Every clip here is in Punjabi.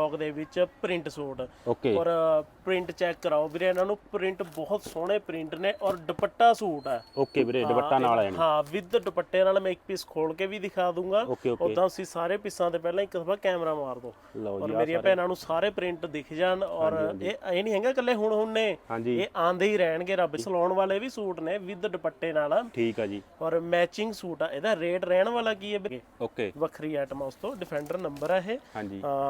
ਬਲੌਗ ਦੇ ਵਿੱਚ ਪ੍ਰਿੰਟ ਸੂਟ ਓਕੇ ਔਰ ਪ੍ਰਿੰਟ ਚੈੱਕ ਕਰਾਓ। ਵੀਰੇ ਇਹਨਾਂ ਨੂੰ ਪ੍ਰਿੰਟ ਬਹੁਤ ਸੋਹਣੇ ਪ੍ਰਿੰਟ ਨੇ ਔਰ ਦੁਪੱਟਾ ਸੂਟ ਹੈ। ਓਕੇ ਵੀਰੇ ਦੁਪੱਟਾ ਨਾਲ ਆ ਜਾਣਾ ਹਾਂ ਵਿਦ ਦੁਪੱਟੇ ਨਾਲ ਮੈਂ ਇੱਕ ਪੀਸ ਖੋਲ ਕੇ ਵੀ ਦਿਖਾ ਦੂੰਗਾ। ਉਦਾਂ ਤੁਸੀਂ ਸਾਰੇ ਪੀਸਾਂ ਤੇ ਪਹਿਲਾਂ ਇੱਕ ਦਫਾ ਕੈਮਰਾ ਮਾਰ ਦਿਓ ਔਰ ਮੇਰੀਆਂ ਭੈਣਾਂ ਨੂੰ ਸਾਰੇ ਪ੍ਰਿੰਟ ਦਿਖ ਜਾਣ ਔਰ ਇਹ ਇਹ ਨਹੀਂ ਹੈਗਾ ਇਕੱਲੇ ਹੁਣ ਹੁਣ ਨੇ। ਇਹ ਆਂਦੇ ਹੀ ਰਹਿਣਗੇ ਰੱਬ ਸਲਾਉਣ ਵਾਲੇ ਵੀ ਸੂਟ ਨੇ ਵਿਦ ਦੁਪੱਟੇ ਨਾਲ। ਠੀਕ ਆ ਜੀ। ਔਰ ਮੈਚਿੰਗ ਸੂਟ ਆ ਇਹਦਾ ਰੇਟ ਰਹਿਣ ਵਾਲਾ ਕੀ ਹੈ ਵੀਰੇ? ਓਕੇ ਵੱਖਰੀ ਆਈਟਮ ਆ ਉਸ ਤੋਂ ਡਿਫੈਂਡਰ ਨੰਬਰ ਹੈ ਇਹ।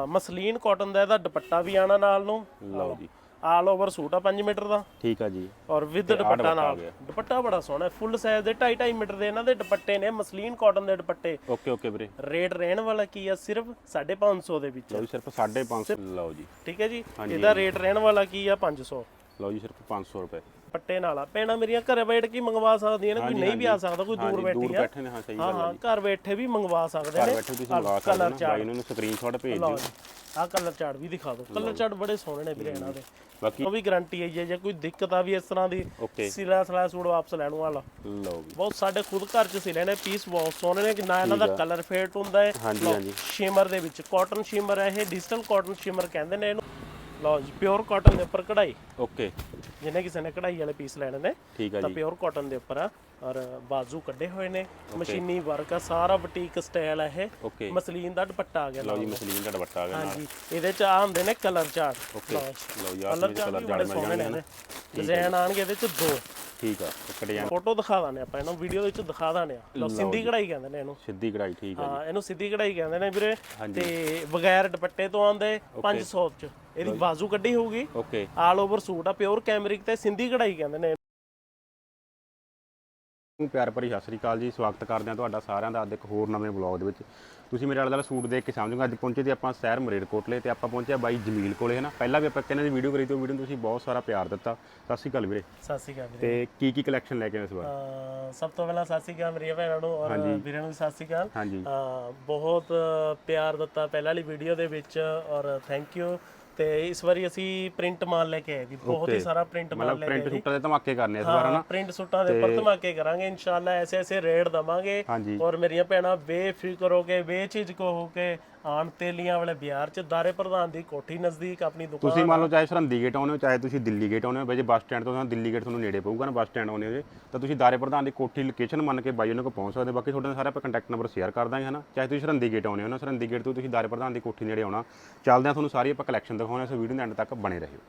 ਮਸਲੀਨ ਕਾਟਨ ਦਾ ਇਹਦਾ ਦੁਪੱਟਾ ਵੀ ਆਣਾ ਨਾਲ ਨੂੰ। ਲਓ ਜੀ। ਆਲ ਓਵਰ ਸੂਟ ਆ 5 ਮੀਟਰ ਦਾ। ਠੀਕ ਆ ਜੀ। ਔਰ ਵਿਦ ਦੁਪੱਟਾ ਨਾਲ। ਦੁਪੱਟਾ ਬੜਾ ਸੋਹਣਾ ਫੁੱਲ ਸਾਈਜ਼ ਦੇ 2.5 2.5 ਮੀਟਰ ਦੇ ਇਹਨਾਂ ਦੇ ਦੁਪੱਟੇ ਨੇ ਮਸਲੀਨ ਕਾਟਨ ਦੇ ਦੁਪੱਟੇ। ਓਕੇ ਓਕੇ ਵੀਰੇ। ਰੇਟ ਰਹਿਣ ਵਾਲਾ ਕੀ ਆ? ਸਿਰਫ 550 ਦੇ ਵਿੱਚ। ਲਓ ਜੀ ਸਿਰਫ 550 ਲਓ ਜੀ। ਠੀਕ ਹੈ ਜੀ? ਇਹਦਾ ਰੇਟ ਰਹਿਣ ਵਾਲਾ ਕੀ ਆ? 500 ਲਓ ਜੀ ਸਿਰਫ 500 ਰੁਪਏ। ਪੱਟੇ ਨਾਲ ਆ। ਭੈਣਾਂ ਮੇਰੀਆਂ ਘਰੇ ਬੈਠ ਕੇ ਮੰਗਵਾ ਸਕਦੀਆਂ ਨੇ ਕੋਈ ਨਹੀਂ ਵੀ ਆ ਸਕਦਾ ਕੋਈ ਦੂਰ ਬੈਠੀ ਆ। ਬੈਠੇ ਨੇ ਹਾਂ ਸਹੀ ਹਾਂ ਗੱਲ ਹਾਂ ਘਰ ਬੈਠੇ ਵੀ ਮੰਗਵਾ ਸਕਦੇ ਨੇ। ਬੈਠੇ ਤੁਸੀਂ ਮੰਗਾ ਸਕਦੇ ਹੋ ਬਾਈ ਨੂੰ ਸਕਰੀਨਸ਼ਾਟ ਭੇਜ ਦਿਓ। ਆਹ ਕਲਰ ਚਾਰਟ ਵੀ ਦਿਖਾ ਦਿਓ। ਕਲਰ ਚਾਰਟ ਬੜੇ ਸੋਹਣੇ ਨੇ ਵੀਰੇ ਇਹਨਾਂ ਦੇ। ਬਾਕੀ ਉਹ ਵੀ ਗਾਰੰਟੀ ਹੈ ਜੇ ਕੋਈ ਦਿੱਕਤ ਆ ਵੀ ਇਸ ਤਰ੍ਹਾਂ ਦੀ ਸਿਲਾ ਸਲਾ ਸੂਟ ਵਾਪਸ ਲੈਣ ਵਾਲਾ ਲਓ। ਜੀ। ਬਹੁਤ ਸਾਡੇ ਖੁਦ ਘਰ ਚ ਸਿਲੇ ਨੇ ਪੀਸ ਬਹੁਤ ਸੋਹਣੇ ਨੇ ਕਿ ਨਾ ਇਹਨਾਂ ਦਾ ਕਲਰ ਫੇਟ ਹੁੰਦਾ ਹੈ। ਹਾਂਜੀ ਹਾਂਜੀ। ਸ਼ਿਮਰ ਦੇ ਵਿੱਚ ਕਾਟਨ ਸ਼ਿਮਰ ਹੈ ਇਹ ਡਿਜੀਟਲ ਕਾਟਨ ਸ਼ਿਮਰ ਕਹਿੰਦੇ ਨੇ ਇਹਨੂੰ। ਲਓ ਜੀ ਪਿਓਰ ਕਾਟਨ ਦੇ ਉੱਪਰ ਕਢਾਈ। ਓਕੇ ਜਿਹਨੇ ਕਿਸੇ ਨੇ ਕਢਾਈ ਵਾਲੇ ਪੀਸ ਲੈਣੇ ਨੇ ਠੀਕ ਆ ਤਾਂ ਜੀ। ਪਿਓਰ ਕਾਟਨ ਦੇ ਉੱਪਰ ਆ। ਔਰ ਬਾਜ਼ੂ ਕੱਢੇ ਹੋਏ ਨੇ ਮਸ਼ੀਨੀ ਵਰਕ ਆ ਸਾਰਾ ਬੁਟੀਕ ਸਟਾਈਲ ਆ ਇਹ। ਮਸਲੀਨ ਦਾ ਦੁਪੱਟਾ ਆ ਗਿਆ ਲਓ ਜੀ ਮਸਲੀਨ ਦਾ ਦੁਪੱਟਾ ਆ ਗਿਆ ਹਾਂਜੀ ਇਹਦੇ ਚ ਆ ਹੁੰਦੇ ਨੇ ਕਲਰ ਚਾਰਟ ਓਕੇ ਲਓ ਜੀ। ਕਲਰ ਚਾਰਟ ਮਿਲ ਸੋਹਣੇ ਜਾਣਗੇ ਨੇ ਡਿਜ਼ਾਈਨ ਆਣਗੇ ਇਹਦੇ ਚ ਦੋ। ਠੀਕ ਆ ਡਿਜ਼ਾਈਨ ਫੋਟੋ ਦਿਖਾ ਦਾਨੇ ਆਪਾਂ ਇਹਨੂੰ ਵੀਡੀਓ ਦੇ ਵਿੱਚ ਦਿਖਾ ਦਾਨੇ ਆ ਲਓ ਸਿੰਧੀ ਕਢਾਈ ਕਹਿੰਦੇ ਨੇ ਇਹਨੂੰ। ਸਿੱਧੀ ਕਢਾਈ ਠੀਕ ਆ ਹਾਂ ਇਹਨੂੰ ਸਿੱਧੀ ਕਢਾਈ ਕਹਿੰਦੇ ਨੇ ਵੀਰੇ। ਤੇ ਬਗੈਰ ਦੁਪੱਟੇ ਤੋਂ ਆਂਦੇ 500 ਚ। ਇਹਦੀ ਬਾਜ਼ੂ ਕੱਢੀ ਹੋਊਗੀ। ਓਕੇ ਆਲ ਓਵਰ ਸੂਟ ਆ ਪਿਓਰ ਕੈਮਰਿਕ ਤੇ ਸਿੰਧੀ ਕਢਾਈ ਕਹਿੰਦੇ ਨੂੰ ਪਿਆਰ ਭਰੀ ਸਤਿ ਸ੍ਰੀ ਅਕਾਲ ਜੀ। ਸਵਾਗਤ ਕਰਦੇ ਹਾਂ ਤੁਹਾਡਾ ਸਾਰਿਆਂ ਦਾ ਅੱਜ ਇੱਕ ਹੋਰ ਨਵੇਂ ਵਲੌਗ ਦੇ ਵਿੱਚ। ਤੁਸੀਂ ਮੇਰੇ ਵਾਲੇ ਦਾ ਸੂਟ ਦੇਖ ਕੇ ਸਮਝੋਗੇ ਅੱਜ ਪਹੁੰਚੇ ਤੇ ਆਪਾਂ ਸ਼ਹਿਰ ਮਰੇਡਕੋਟਲੇ ਤੇ ਆਪਾਂ ਪਹੁੰਚਿਆ ਬਾਈ ਜਮੀਲ ਕੋਲੇ ਹੈ ਨਾ ਪਹਿਲਾਂ ਵੀ ਆਪਾਂ ਕਿਹਨਾਂ ਦੀ ਵੀਡੀਓ ਕਰੀ ਤੇ ਉਹ ਵੀਡੀਓ ਨੂੰ ਤੁਸੀਂ ਬਹੁਤ ਸਾਰਾ ਪਿਆਰ ਦਿੱਤਾ। ਸਤਿ ਸ੍ਰੀ ਅਕਾਲ ਵੀਰੇ। ਸਤਿ ਸ਼੍ਰੀ ਅਕਾਲ ਵੀਰੇ। ਤੇ ਕੀ ਕੀ ਕਲੈਕਸ਼ਨ ਲੈ ਕੇ ਆਏ ਇਸ ਵਾਰ? ਸਭ ਤੋਂ ਪਹਿਲਾਂ ਸਤਿ ਸ਼੍ਰੀ ਅਕਾਲ ਮੇਰੀਆਂ ਭੈਣਾਂ ਨੂੰ ਔਰ ਵੀਰਾਂ ਨੂੰ ਸਤਿ ਸ਼੍ਰੀ ਅਕਾਲ। ਬਹੁਤ ਪਿਆਰ ਦਿੱਤਾ ਪਹਿਲਾਂ ਵਾਲੀ ਵੀਡੀਓ ਦੇ ਵਿੱਚ ਔਰ ਥੈਂਕ ਯੂ ਤੇ ਇਸ ਵਾਰੀ ਅਸੀਂ ਪ੍ਰਿੰਟ ਮਾਲ ਲੈ ਕੇ ਆਏ ਜੀ ਬਹੁਤ ਹੀ ਸਾਰਾ ਪ੍ਰਿੰਟ ਮਾਲ ਮਤਲਬ ਲੈ ਕੇ ਪ੍ਰਿੰਟ ਸੂਟਾਂ ਦੇ ਧਮਾਕੇ ਕਰਨੇ ਇਸ ਵਾਰ ਹਾਂ ਪ੍ਰਿੰਟ ਸੂਟਾਂ ਦੇ ਉੱਪਰ ਧਮਾਕੇ ਕਰਾਂਗੇ ਇਨਸ਼ਾਅੱਲਾ ਐਸੇ ਐਸੇ ਰੇਟ ਦਵਾਂਗੇ ਔਰ ਮੇਰੀਆਂ ਭੈਣਾਂ ਬੇਫਿਕਰ ਹੋ ਕੇ ਬੇਝਿਜਕ ਹੋ ਕੇ ਆਣ ਤੇਲੀਆਂ ਵਾਲੇ ਬਿਹਾਰ ਚ ਦਾਰੇ ਪ੍ਰਧਾਨ ਦੀ ਕੋਠੀ ਨਜ਼ਦੀਕ ਆਪਣੀ ਦੁਕਾਨ ਤੁਸੀਂ ਮੰਨ ਲਓ ਚਾਹੇ ਸਰਹੰਦੀ ਗੇਟ ਆਉਨੇ ਹੋ ਚਾਹੇ ਤੁਸੀਂ ਦਿੱਲੀ ਗੇਟ ਆਉਨੇ ਹੋ ਵੈਸੇ ਬੱਸ ਸਟੈਂਡ ਤੋਂ ਤੁਹਾਨੂੰ ਦਿੱਲੀ ਗੇਟ ਤੁਹਾਨੂੰ ਨੇੜੇ ਪਊਗਾ ਨਾ ਬੱਸ ਸਟੈਂਡ ਆਉਨੇ ਹੋ ਜੇ ਤਾਂ ਤੁਸੀਂ ਦਾਰੇ ਪ੍ਰਧਾਨ ਦੀ ਕੋਠੀ ਲੋਕੇਸ਼ਨ ਮੰਨ ਕੇ ਬਾਈ ਉਹਨਾਂ ਕੋਲ ਪਹੁੰਚ ਸਕਦੇ ਹੋ। ਬਾਕੀ ਤੁਹਾਡੇ ਨਾਲ ਸਾਰੇ ਆਪਾਂ ਕੰਟੈਕਟ ਨੰਬਰ ਸ਼ੇਅਰ ਕਰ ਦਾਂਗੇ ਹਨਾ? ਚਾਹੇ ਤੁਸੀਂ ਸਰਹੰਦੀ ਗੇਟ ਆਉਨੇ ਹੋ ਨਾ ਸਰਹੰਦੀ ਗੇਟ ਤੋਂ ਤੁਸੀਂ ਦਾਰੇ ਪ੍ਰਧਾਨ ਦੀ ਕੋਠੀ ਨੇੜੇ ਆਉਣਾ। ਚੱਲਦੇ ਆ ਤੁਹਾਨੂੰ ਸਾਰੀ ਆਪਾਂ ਕਲੈਕਸ਼ਨ ਦਿਖਾਉਣੇ ਇਸ ਵੀਡੀਓ ਦੇ ਐਂਡ ਤੱਕ ਬਣੇ ਰਹਿਓ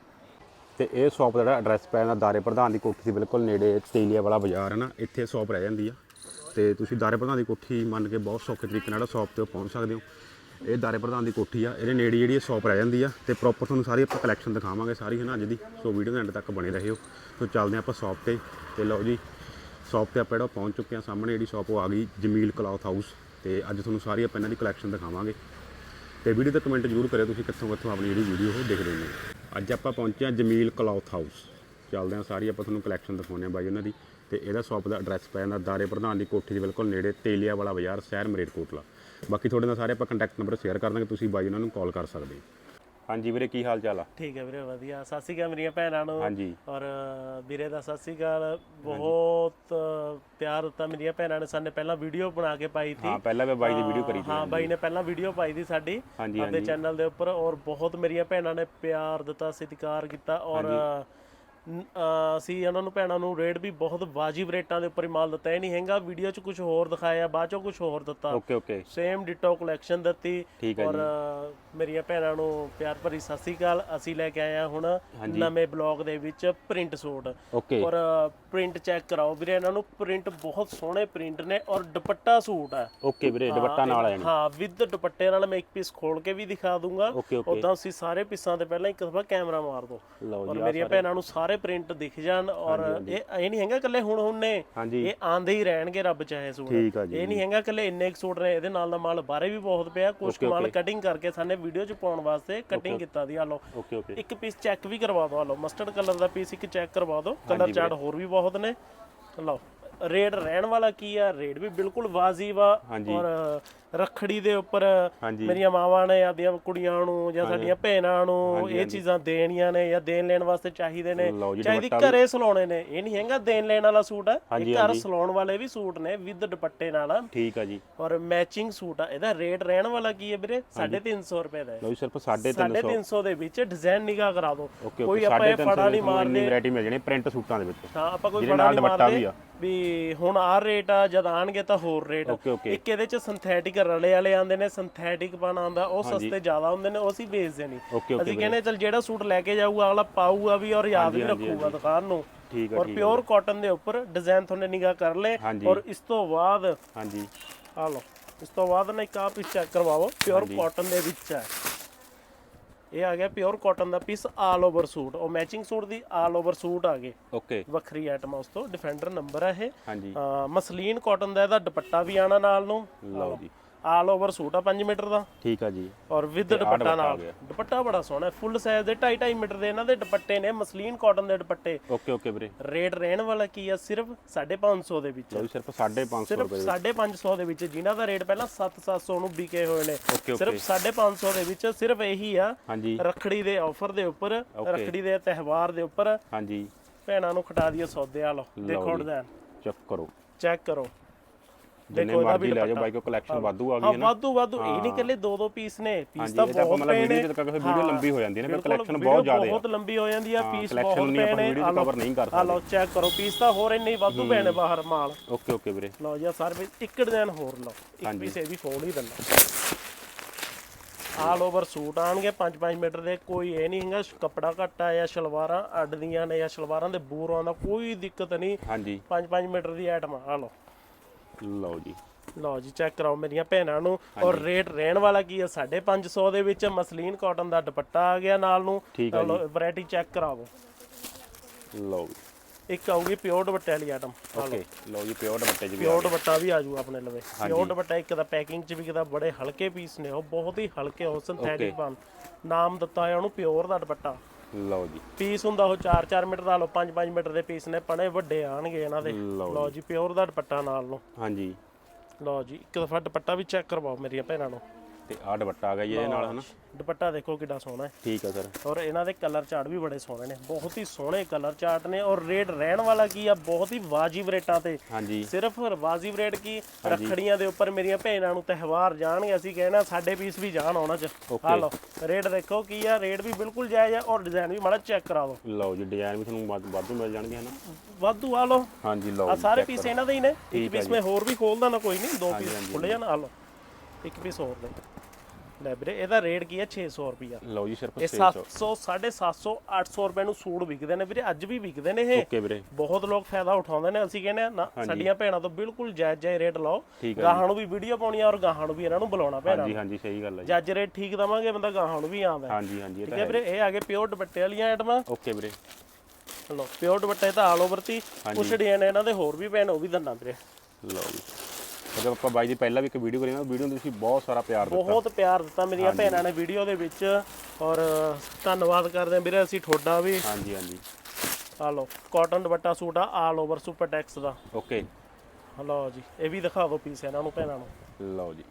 ਤੇ ਇਹ ਸ਼ਾਪ ਦਾ ਜਿਹੜਾ ਐਡਰੈਸ ਪੈ ਜਾਂਦਾ ਦਾਰੇ ਪ੍ਰਧਾਨ ਦੀ ਕੋਠੀ ਦੇ ਬਿਲਕੁਲ ਨੇੜੇ ਤੇਲੀਆ ਵਾਲਾ ਬਾਜ਼ਾਰ ਹੈ ਨਾ ਇੱਥੇ ਸ਼ਾਪ ਰਹਿ ਜਾਂਦੀ ਆ। ਤੇ ਤੁਸੀਂ ਦਾਰੇ ਪ੍ਰਧਾਨ ਦੀ ਕੋਠੀ ਮੰਨ ਕੇ ਬਹੁਤ ਸੌਖੇ ਤਰੀਕੇ ਨਾਲ ਸ਼ਾਪ ਤੇ ਪਹੁੰਚ ਸਕਦੇ ਹੋ। ਇਹ ਦਾਰੇ ਪ੍ਰਧਾਨ ਦੀ ਕੋਠੀ ਆ, ਇਹਦੇ ਨੇੜੇ ਜਿਹੜੀ ਸ਼ਾਪ ਰਹਿ ਜਾਂਦੀ ਆ ਤੇ ਪ੍ਰੋਪਰ ਤੁਹਾਨੂੰ ਸਾਰੀ ਆਪਾਂ ਕਲੈਕਸ਼ਨ ਦਿਖਾਵਾਂਗੇ ਸਾਰੀ ਹੈ ਨਾ ਅੱਜ ਦੀ। ਸੋ ਵੀਡੀਓ ਦੇ ਐਂਡ ਤੱਕ ਬਣੇ ਰਹਿਓ ਸੋ ਚੱਲਦੇ ਹਾਂ ਆਪਾਂ ਸ਼ਾਪ ਤੇ ਤੇ ਲਓ ਜੀ ਸ਼ਾਪ ਤੇ ਆਪਾਂ ਜਿਹੜਾ ਪਹੁੰਚ ਚੁੱਕੇ ਹਾਂ ਸਾਹਮਣੇ ਜਿਹੜੀ ਸ਼ਾਪ ਉਹ ਆ ਗਈ, ਜਮੀਲ ਕਲੌਥ ਹਾਊਸ ਤੇ ਅੱਜ ਤੁਹਾਨੂੰ ਸਾਰੀ ਆਪਾਂ ਇਹਨਾਂ ਦੀ ਕਲੈਕਸ਼ਨ ਦਿਖਾਵਾਂਗੇ। ਤੇ ਵੀਡੀਓ ਤੇ ਕਮੈਂਟ ਜ਼ਰੂਰ ਕਰਿਓ ਤੁਸੀਂ ਕਿੱਥੋਂ ਕਿੱਥੋਂ ਆਪਣੀ ਜਿਹੜੀ ਵੀਡੀਓ ਉਹ ਦੇਖਦੇ ਹੋ। ਅੱਜ ਆਪਾਂ ਪਹੁੰਚੇ ਹਾਂ ਜਮੀਲ ਕਲੌਥ ਹਾਊਸ ਚੱਲਦੇ ਹਾਂ ਸਾਰੀ ਆਪਾਂ ਤੁਹਾਨੂੰ ਕਲੈਕਸ਼ਨ ਦਿਖਾਉਂਦੇ ਹਾਂ ਬਾਈ ਉਹਨਾਂ ਦੀ। ਤੇ ਇਹਦਾ ਸ਼ਾਪ ਦਾ ਐਡਰੈਸ ਪੈ ਜਾਂਦਾ ਦਾਰੇ ਪ੍ਰਧਾਨ ਦੀ ਕੋਠੀ ਦੇ ਬਿਲਕੁਲ ਨੇੜੇ ਤੇਲੀਆ ਵਾਲਾ ਬਾਜ਼ਾਰ ਸ਼ਹਿਰ ਮਰੇਟਕੋਟਲਾ ਬਾਕੀ ਤੁਹਾਡੇ ਨਾਲ ਸਾਰੇ ਆਪਾਂ ਕੰਟੈਕਟ ਨੰਬਰ ਸ਼ੇਅਰ ਕਰ ਦਾਂਗੇ ਤੁਸੀਂ ਬਾਈ ਉਹਨਾਂ ਨੂੰ ਕਾਲ ਕਰ ਸਕਦੇ ਹੋ। ਹਾਂਜੀ ਵੀਰੇ ਕੀ ਹਾਲ ਚਾਲ ਆ? ਠੀਕ ਹੈ ਵੀਰੇ ਵਧੀਆ। ਸਤਿ ਸ਼੍ਰੀ ਅਕਾਲ ਮੇਰੀਆਂ ਭੈਣਾਂ ਨੂੰ। ਹਾਂਜੀ। ਔਰ ਵੀਰੇ ਦਾ ਸਤਿ ਸ਼੍ਰੀ ਅਕਾਲ। ਬਹੁਤ ਪਿਆਰ ਦਿੱਤਾ ਮੇਰੀਆਂ ਭੈਣਾਂ ਨੇ ਸਾਨੇ ਪਹਿਲਾਂ ਵੀਡੀਓ ਬਣਾ ਕੇ ਪਾਈ ਸੀ। ਹਾਂ ਪਹਿਲਾਂ ਵੀ ਬਾਈ ਦੀ ਵੀਡੀਓ ਕਰੀ ਸੀ। ਹਾਂ ਬਾਈ ਨੇ ਪਹਿਲਾਂ ਵੀਡੀਓ ਪਾਈ ਸੀ ਸਾਡੀ ਹਾਂਜੀ ਆਪਣੇ ਚੈਨਲ ਦੇ ਉੱਪਰ। ਔਰ ਬਹੁਤ ਮੇਰੀਆਂ ਭੈਣਾਂ ਨੇ ਪਿਆਰ ਦਿੱਤਾ ਸਤਿਕਾਰ ਕੀਤਾ। ਔਰ ਅਸੀਂ ਉਹਨਾਂ ਨੂੰ ਭੈਣਾਂ ਨੂੰ ਰੇਟ ਵੀ ਬਹੁਤ ਵਾਜਿਬ ਰੇਟਾਂ ਦੇ ਉੱਪਰ ਹੀ ਮਾਲ ਦਿੱਤਾ। ਇਹ ਨਹੀਂ ਹੈਗਾ ਵੀਡੀਓ 'ਚ ਕੁਝ ਹੋਰ ਦਿਖਾਇਆ ਬਾਅਦ 'ਚੋਂ ਕੁਝ ਹੋਰ ਦਿੱਤਾ। Okay okay same ditto collection ਦਿੱਤੀ ਔਰ ਮੇਰੀਆਂ ਭੈਣਾਂ ਨੂੰ ਪਿਆਰ ਭਰੀ ਸਤਿ ਸ਼੍ਰੀ ਅਕਾਲ। ਅਸੀਂ ਲੈ ਕੇ ਆਏ ਹਾਂ ਹੁਣ ਨਵੇਂ ਬਲੌਗ ਦੇ ਵਿੱਚ ਪ੍ਰਿੰਟ ਸੂਟ ਔਰ ਪ੍ਰਿੰਟ ਚੈੱਕ ਕਰਾਓ ਵੀਰੇ ਇਹਨਾਂ ਨੂੰ ਪ੍ਰਿੰਟ ਬਹੁਤ ਸੋਹਣੇ ਪ੍ਰਿੰਟ ਨੇ ਔਰ ਦੁਪੱਟਾ ਸੂਟ ਹੈ। ਓਕੇ ਵੀਰੇ ਦੁਪੱਟਾ ਨਾਲ ਆ ਹਾਂ ਵਿਦ ਦੁਪੱਟੇ ਨਾਲ ਮੈਂ ਇੱਕ ਪੀਸ ਖੋਲ ਕੇ ਵੀ ਦਿਖਾ ਦੂੰਗਾ। ਉਦਾਂ ਤੁਸੀਂ ਸਾਰੇ ਪੀਸਾਂ ਤੇ ਪਹਿਲਾਂ ਇੱਕ ਦਫਾ ਕੈਮਰਾ ਮਾਰ ਲਓ ਔਰ ਮੇਰੀਆਂ ਭੈਣਾਂ ਨੂੰ ਸਾਰੇ ਪ੍ਰਿੰਟ ਦਿਖ ਜਾਣ ਔਰ ਇਹ ਇਹ ਨਹੀਂ ਹੈਗਾ ਇਕੱਲੇ ਹੁਣ ਹੁਣ ਨੇ। ਇਹ ਆਂਦੇ ਹੀ ਰਹਿਣਗੇ ਰੱਬ ਚਾਹੇ ਸੂਟ। ਇਹ ਨਹੀਂ ਹੈਗਾ ਇਕੱਲੇ ਇੰਨੇ ਕੁ ਸੂਟ ਨੇ ਇਹਦੇ ਨਾਲ ਦਾ ਮਾਲ ਬਾਹਰੇ ਵੀ ਬਹੁਤ ਪਿਆ ਕੁਝ ਮਾਲ ਕਟਿੰਗ ਕਰਕੇ ਸਾਨੇ ਵੀਡੀਓ 'ਚ ਪਾਉਣ ਵਾਸਤੇ ਕਟਿੰਗ ਕੀਤਾ ਦੀ ਆ ਲਓ। ਇੱਕ ਪੀਸ ਚੈੱਕ ਵੀ ਕਰਵਾ ਦਿਓ ਆ ਲਓ। ਮਸਟਰਡ ਕਲਰ ਦਾ ਪੀਸ ਇੱਕ ਚੈੱਕ ਕਰਵਾ ਦਿਓ ਕਲਰ ਚਾਰਟ ਹੋਰ ਵੀ ਬਹੁਤ ਨੇ। ਲਓ। ਰੇਟ ਰਹਿਣ ਵਾਲਾ ਕੀ ਆ? ਰੇਟ ਵੀ ਬਿਲਕੁਲ ਵਾਜਿਬ ਆ। ਔਰ ਰੱਖੜੀ ਦੇ ਉੱਪਰ ਮੇਰੀਆਂ ਮਾਵਾਂ ਨੇ ਆਪਦੀਆਂ ਕੁੜੀਆਂ ਨੂੰ ਜਾਂ ਸਾਡੀਆਂ ਭੈਣਾਂ ਨੂੰ ਇਹ ਚੀਜ਼ਾਂ ਦੇਣੀਆਂ ਨੇ ਜਾਂ ਦੇਣ ਲੈਣ ਵਾਸਤੇ ਚਾਹੀਦੇ ਨੇ। ਚਾਹੀਦੀ ਘਰੇ ਸਲਾਉਣੇ ਨੇ। ਇਹ ਨਹੀਂ ਹੈਗਾ ਦੇਣ ਲੈਣ ਵਾਲਾ ਸੂਟ ਆ। ਇਹ ਘਰ ਸਲਾਉਣ ਵਾਲੇ ਵੀ ਸੂਟ ਨੇ ਵਿਦ ਦੁਪੱਟੇ ਨਾਲ। ਠੀਕ ਆ ਜੀ। ਔਰ ਮੈਚਿੰਗ ਸੂਟ ਆ। ਇਹਦਾ ਰੇਟ ਰਹਿਣ ਵਾਲਾ ਕੀ ਹੈ ਵੀਰੇ? 350 ਰੁਪਏ ਦਾ ਹੈ। ਲਓ ਸਿਰਫ 350 350 ਦੇ ਵਿੱਚ ਡਿਜ਼ਾਈਨ ਨਿਗਾ ਕਰਾ ਦਿਓ। ਕੋਈ ਆਪਾਂ ਇਹ 350 ਫੜਾ ਨਹੀਂ ਮਾਰਦੇ। ਵੈਰਾਈਟੀ ਮਿਲ ਜਾਣੀ ਪ੍ਰਿੰਟ ਸੂਟਾਂ ਦੇ ਵਿੱਚ। ਹਾਂ ਆਪਾਂ ਕੋਈ ਫੜਾ ਨਹੀਂ ਮਾਰਦੇ। ਆ। ਵੀ ਹੁਣ ਆਹ ਰੇਟ ਆ ਜਦ ਆਣਗੇ ਤਾਂ ਹੋਰ ਰੇਟ ਇੱਕ ਇਹਦੇ ਚ ਸਿੰਥੈਟਿਕ ਰਲੇ ਵਾਲੇ ਆਉਂਦੇ ਨੇ ਸਿੰਥੈਟਿਕ ਪਾਣਾ ਆਉਂਦਾ ਉਹ ਸਸਤੇ ਜ਼ਿਆਦਾ ਹੁੰਦੇ ਨੇ ਉਹ ਅਸੀਂ ਵੇਚਦੇ ਨਹੀਂ। ਓਕੇ ਅਸੀਂ ਕਹਿੰਦੇ ਚਲ ਜਿਹੜਾ ਸੂਟ ਲੈ ਕੇ ਜਾਊਗਾ ਅਗਲਾ ਪਾਊਗਾ ਵੀ ਔਰ ਯਾਦ ਵੀ ਰੱਖੂਗਾ ਦੁਕਾਨ ਨੂੰ। ਠੀਕ ਆ ਔਰ ਪਿਓਰ ਕਾਟਨ ਦੇ ਉੱਪਰ ਡਿਜ਼ਾਈਨ ਤੁਹਾਨੇ ਨਿਗਾਹ ਕਰ ਲਏ ਹਾਂਜੀ। ਔਰ ਇਸ ਤੋਂ ਬਾਅਦ ਹਾਂਜੀ। ਆ ਲਓ ਇਸ ਤੋਂ ਬਾਅਦ ਨਾ ਇੱਕ ਆ ਪੀਸ ਚੈੱਕ ਕਰਵਾਓ ਪਿਓਰ ਕਾਟਨ ਦੇ ਵਿੱਚ ਹੈ ਇਹ ਆ ਗਿਆ ਪਿਓਰ ਕਾਟਨ ਦਾ ਪੀਸ ਆਲ ਓਵਰ ਸੂਟ ਉਹ ਮੈਚਿੰਗ ਸੂਟ ਦੀ ਆਲ ਓਵਰ ਸੂਟ ਆ ਗਏ। ਓਕੇ ਵੱਖਰੀ ਆਈਟਮ ਆ ਉਸ ਤੋਂ। ਡਿਫੈਂਡਰ ਨੰਬਰ ਹੈ ਇਹ। ਹਾਂਜੀ। ਮਸਲੀਨ ਕਾਟਨ ਦਾ ਇਹਦਾ ਦੁਪੱਟਾ ਵੀ ਆਣਾ ਨਾਲ ਨੂੰ। ਲਓ ਜੀ। ਆਲ ਓਵਰ ਸੂਟ ਆ 5 ਮੀਟਰ ਦਾ। ਠੀਕ ਆ ਜੀ। ਔਰ ਵਿਦ ਦੁਪੱਟਾ ਨਾਲ। ਦੁਪੱਟਾ ਬੜਾ ਸੋਹਣਾ ਫੁੱਲ ਸਾਈਜ਼ ਦੇ 2.5 2.5 ਮੀਟਰ ਦੇ ਇਹਨਾਂ ਦੇ ਦੁਪੱਟੇ ਨੇ ਮਸਲੀਨ ਕਾਟਨ ਦੇ ਦੁਪੱਟੇ। ਓਕੇ ਓਕੇ ਵੀਰੇ। ਰੇਟ ਰਹਿਣ ਵਾਲਾ ਕੀ ਆ? ਸਿਰਫ 550 ਦੇ ਵਿੱਚ। ਸਿਰਫ 550 ਸਿਰਫ 550 ਦੇ ਵਿੱਚ। ਜਿਨ੍ਹਾਂ ਦਾ ਰੇਟ ਪਹਿਲਾਂ 7-700 ਨੂੰ ਵਿਕੇ ਹੋਏ ਨੇ। ਸਿਰਫ 550 ਦੇ ਵਿੱਚ ਸਿਰਫ ਇਹੀ ਆ ਰੱਖੜੀ ਦੇ ਆਫਰ ਦੇ ਉੱਪਰ ਰੱਖੜੀ ਦੇ ਤਿਉਹਾਰ ਦੇ ਉੱਪਰ। ਹਾਂਜੀ। ਭੈਣਾਂ ਨੂੰ ਖਟਾ ਦਈਏ ਸੌਦੇ ਆ ਲਓ। ਦੇਖੋ ਡਿਜ਼ਾਈਨ ਚੈੱਕ ਕਰੋ। ਚੈੱਕ ਕਰੋ। ਜਿੰਨੇ ਮਰਜ਼ੀ ਲੈ ਜਾਓ ਬਾਈ ਕੋ ਕਲੈਕਸ਼ਨ ਵਾਧੂ ਆ ਗਈ ਹਾਂ ਹੈ ਨਾ। ਵਾਧੂ ਵਾਧੂ। ਇਹ ਨਹੀਂ ਇਕੱਲੇ ਦੋ ਦੋ ਪੀਸ ਨੇ। ਪੀਸ ਤਾਂ ਬਹੁਤ ਪਏ ਨੇ। ਵੀਡੀਓ ਚ ਕਿਉਂਕਿ ਵੀਡੀਓ ਲੰਬੀ ਹੋ ਜਾਂਦੀ ਹੈ ਨਾ ਕਲੈਕਸ਼ਨ ਬਹੁਤ ਜ਼ਿਆਦਾ ਆ। ਬਹੁਤ ਲੰਬੀ ਹੋ ਜਾਂਦੀ ਆ ਪੀਸ ਬਹੁਤ ਪਏ ਨੇ। ਚ cover ਨਹੀਂ ਕਰ ਆ ਲਓ ਚੈੱਕ ਕਰੋ ਪੀਸ ਤਾਂ ਹੋਰ ਇੰਨੇ ਹੀ ਵਾਧੂ ਪਏ ਨੇ ਬਾਹਰ ਮਾਲ। ਓਕੇ ਓਕੇ ਵੀਰੇ। ਲਓ ਜੀ ਸਾਰੇ ਪੀਸ ਇੱਕ ਡਿਜ਼ਾਈਨ ਹੋਰ ਲਓ। ਇੱਕ ਪੀਸ ਇਹ ਵੀ ਫੋਲ ਹੀ ਦਿੰਦਾ। ਆਲ ਓਵਰ ਸੂਟ ਆਣਗੇ 5-5 ਮੀਟਰ ਦੇ। ਕੋਈ ਇਹ ਨਹੀਂ ਹੈਗਾ ਕੱਪੜਾ ਘੱਟ ਆ ਜਾਂ ਸ਼ਲਵਾਰਾਂ ਅੱਡ ਦੀਆਂ ਨੇ ਜਾਂ ਸ਼ਲਵਾਰਾਂ ਦੇ ਬੂਰਾਂ ਦਾ ਕੋਈ ਦਿੱਕਤ ਨਹੀਂ। ਹਾਂਜੀ। 5-5 ਮੀਟਰ ਦੀ ਆਈਟਮ ਆ। ਲਓ। ਲਓ ਜੀ। ਲਓ ਜੀ ਚੈੱਕ ਕਰਾਓ ਮੇਰੀਆਂ ਭੈਣਾਂ ਨੂੰ। ਔਰ ਰੇਟ ਰਹਿਣ ਵਾਲਾ ਕੀ ਹੈ? 550 ਦੇ ਵਿੱਚ ਮਸਲੀਨ ਕਾਟਨ ਦਾ ਦੁਪੱਟਾ ਆ ਗਿਆ ਨਾਲ ਨੂੰ। ਲਓ ਵੈਰਾਈਟੀ ਚੈੱਕ ਕਰਾਓ। ਲਓ। ਇੱਕ ਆਊਗੀ ਪਿਓਰ ਦੁਪੱਟੇ ਵਾਲੀ ਆਈਟਮ ਓਕੇ ਲਓ। ਜੀ ਪਿਓਰ ਦੁਪੱਟੇ ਚ ਵੀ ਪਿਓਰ ਦੁਪੱਟਾ ਵੀ ਆਜੂ ਆਪਣੇ ਲਵੇ। ਪਿਓਰ ਦੁਪੱਟਾ ਇੱਕ ਦਾ ਪੈਕਿੰਗ ਚ ਵੀ ਕਿਦਾ ਬੜੇ ਹਲਕੇ ਪੀਸ ਨੇ ਉਹ ਬਹੁਤ ਹੀ ਹਲਕੇ ਹੋ ਸਿੰਥੈਟਿਕ ਬਣ। ਨਾਮ ਦਿੱਤਾ ਹੋਇਆ ਉਹਨੂੰ ਪਿਓਰ ਦਾ ਦੁਪੱਟਾ। ਲਓ ਜੀ। ਪੀਸ ਹੁੰਦਾ ਉਹ 4-4 ਮੀਟਰ ਦਾ ਲਓ 5-5 ਮੀਟਰ ਦੇ ਪੀਸ ਨੇ ਪਣੇ ਵੱਡੇ ਆਣਗੇ ਇਹਨਾਂ ਦੇ। ਲਓ ਲਓ ਜੀ ਪਿਓਰ ਦਾ ਦੁਪੱਟਾ ਨਾਲ ਨੂੰ। ਹਾਂਜੀ। ਲਓ ਜੀ ਇੱਕ ਦਫਾ ਦੁਪੱਟਾ ਵੀ ਚੈੱਕ ਕਰਵਾਓ ਮੇਰੀਆਂ ਭੈਣਾਂ ਨੂੰ। ਤੇ ਆਹ ਦੁਪੱਟਾ ਆ ਗਿਆ ਜੀ ਇਹਦੇ ਨਾਲ ਹਨਾ? ਦੁਪੱਟਾ ਦੇਖੋ ਕਿੱਡਾ ਸੋਹਣਾ ਹੈ। ਠੀਕ ਆ ਸਰ। ਔਰ ਇਹਨਾਂ ਦੇ ਕਲਰ ਚਾਰਟ ਵੀ ਬੜੇ ਸੋਹਣੇ ਨੇ ਬਹੁਤ ਹੀ ਸੋਹਣੇ ਕਲਰ ਚਾਰਟ ਨੇ। ਔਰ ਰੇਟ ਰਹਿਣ ਵਾਲਾ ਕੀ ਆ ਬਹੁਤ ਹੀ ਵਾਜਿਬ ਰੇਟਾਂ ਤੇ। ਹਾਂਜੀ। ਸਿਰਫ ਵਾਜਿਬ ਰੇਟ ਕੀ ਰੱਖੜੀਆਂ ਦੇ ਉੱਪਰ ਮੇਰੀਆਂ ਭੈਣਾਂ ਨੂੰ ਤਿਉਹਾਰ ਜਾਣਗੇ ਅਸੀਂ ਕਹਿਣਾ ਸਾਡੇ ਪੀਸ ਵੀ ਜਾਣ ਉਹਨਾਂ ਚ। ਆ ਲਓ ਰੇਟ ਦੇਖੋ ਕੀ ਆ ਰੇਟ ਵੀ ਬਿਲਕੁਲ ਜਾਇਜ਼ ਆ ਔਰ ਡਿਜ਼ਾਈਨ ਵੀ ਮਾੜਾ ਚੈੱਕ ਕਰਾ ਦਿਓ ਲਓ ਜੀ ਡਿਜ਼ਾਈਨ ਵੀ ਤੁਹਾਨੂੰ ਵੱਧ- ਮਿਲ ਜਾਣਗੇ ਹਨਾ? ਵਾਧੂ ਆ ਲਓ। ਹਾਂਜੀ ਲਓ ਆ ਸਾਰੇ ਪੀਸ। ਇਹਨਾਂ ਦੇ ਹੀ ਨੇ। ਇੱਕ ਪੀਸ ਮੈਂ ਹੋਰ ਵੀ ਖੋਲਦਾ ਨਾ ਕੋਈ ਨਹੀਂ ਦੋ ਪੀਸ ਖੁੱਲੇ ਜਾਣ ਆ ਲਓ। ਇੱਕ ਪੀਸ ਹੋਰ ਦੇ ਲੈ ਵੀਰੇ ਇਹਦਾ ਰੇਟ ਕੀ ਹੈ? 600 ਰੁਪਿਆ ਲਓ ਜੀ ਸਿਰਫ ਇਹ 600 700 750 800 ਰੁਪਏ ਨੂੰ ਸੂਟ ਵਿਕਦੇ ਨੇ ਵੀਰੇ ਅੱਜ ਵੀ ਵਿਕਦੇ ਨੇ ਇਹ। ਓਕੇ ਵੀਰੇ। ਬਹੁਤ ਲੋਕ ਫਾਇਦਾ ਉਠਾਉਂਦੇ ਨੇ ਅਸੀਂ ਕਹਿੰਦੇ ਆ ਨਾ ਸਾਡੀਆਂ ਭੈਣਾਂ ਤੋਂ ਬਿਲਕੁਲ ਜਾਇਜ਼ ਜਾਇਜ਼ ਰੇਟ ਲਾਓ। ਗਾਹਾਂ ਨੂੰ ਵੀ ਵੀਡੀਓ ਪਾਉਣੀ ਆ ਔਰ ਗਾਹਾਂ ਨੂੰ ਵੀ ਇਹਨਾਂ ਨੂੰ ਬੁਲਾਉਣਾ ਭੈਣਾਂ ਹਾਂਜੀ ਹਾਂਜੀ ਸਹੀ ਗੱਲ ਹੈ ਜੱਜ ਰੇਟ ਠੀਕ ਦਵਾਂਗੇ ਬੰਦਾ ਗਾਹਾਂ ਨੂੰ ਵੀ ਆਉਂਦਾ। ਹਾਂਜੀ ਹਾਂਜੀ ਇਹ ਤਾਂ ਹੈ ਵੀਰੇ ਇਹ ਆ ਗਏ ਪਿਓਰ ਦੁਪੱਟੇ ਵਾਲੀਆਂ ਆਈਟਮਾਂ। ਓਕੇ ਵੀਰੇ। ਲਓ ਪਿਓਰ ਦੁਪੱਟੇ ਤਾਂ ਆਲ ਓਵਰ ਤੀ ਕੁਛ ਡਿਜ਼ਾਈਨ ਇਹਨਾਂ ਦੇ ਹੋਰ ਵੀ ਪੈਣ ਉਹ ਵੀ ਦੰਨਾ ਵੀਰੇ। ਲਓ ਜੀ। ਜਦੋਂ ਆਪਾਂ ਬਾਈ ਦੀ ਪਹਿਲਾਂ ਵੀ ਇੱਕ ਵੀਡੀਓ ਕਰੀ ਨਾ ਵੀਡੀਓ ਨੂੰ ਤੁਸੀਂ ਬਹੁਤ ਸਾਰਾ ਪਿਆਰ ਦਿੱਤਾ। ਬਹੁਤ ਪਿਆਰ ਦਿੱਤਾ ਮੇਰੀਆਂ ਭੈਣਾਂ ਨੇ ਵੀਡੀਓ ਦੇ ਵਿੱਚ। ਔਰ ਧੰਨਵਾਦ ਕਰਦੇ ਹਾਂ ਵੀਰੇ ਅਸੀਂ ਤੁਹਾਡਾ ਵੀ। ਹਾਂਜੀ ਹਾਂਜੀ। ਆ ਲਓ ਕਾਟਨ ਦੁਪੱਟਾ ਸੂਟ ਆ ਆਲ ਓਵਰ ਸੁਪਰ ਟੈਕਸ ਦਾ। ਓਕੇ ਲਓ ਜੀ ਇਹ ਵੀ ਦਿਖਾ ਦਿਓ ਪੀਸ ਇਹਨਾਂ ਨੂੰ ਭੈਣਾਂ ਨੂੰ। ਲਓ ਜੀ।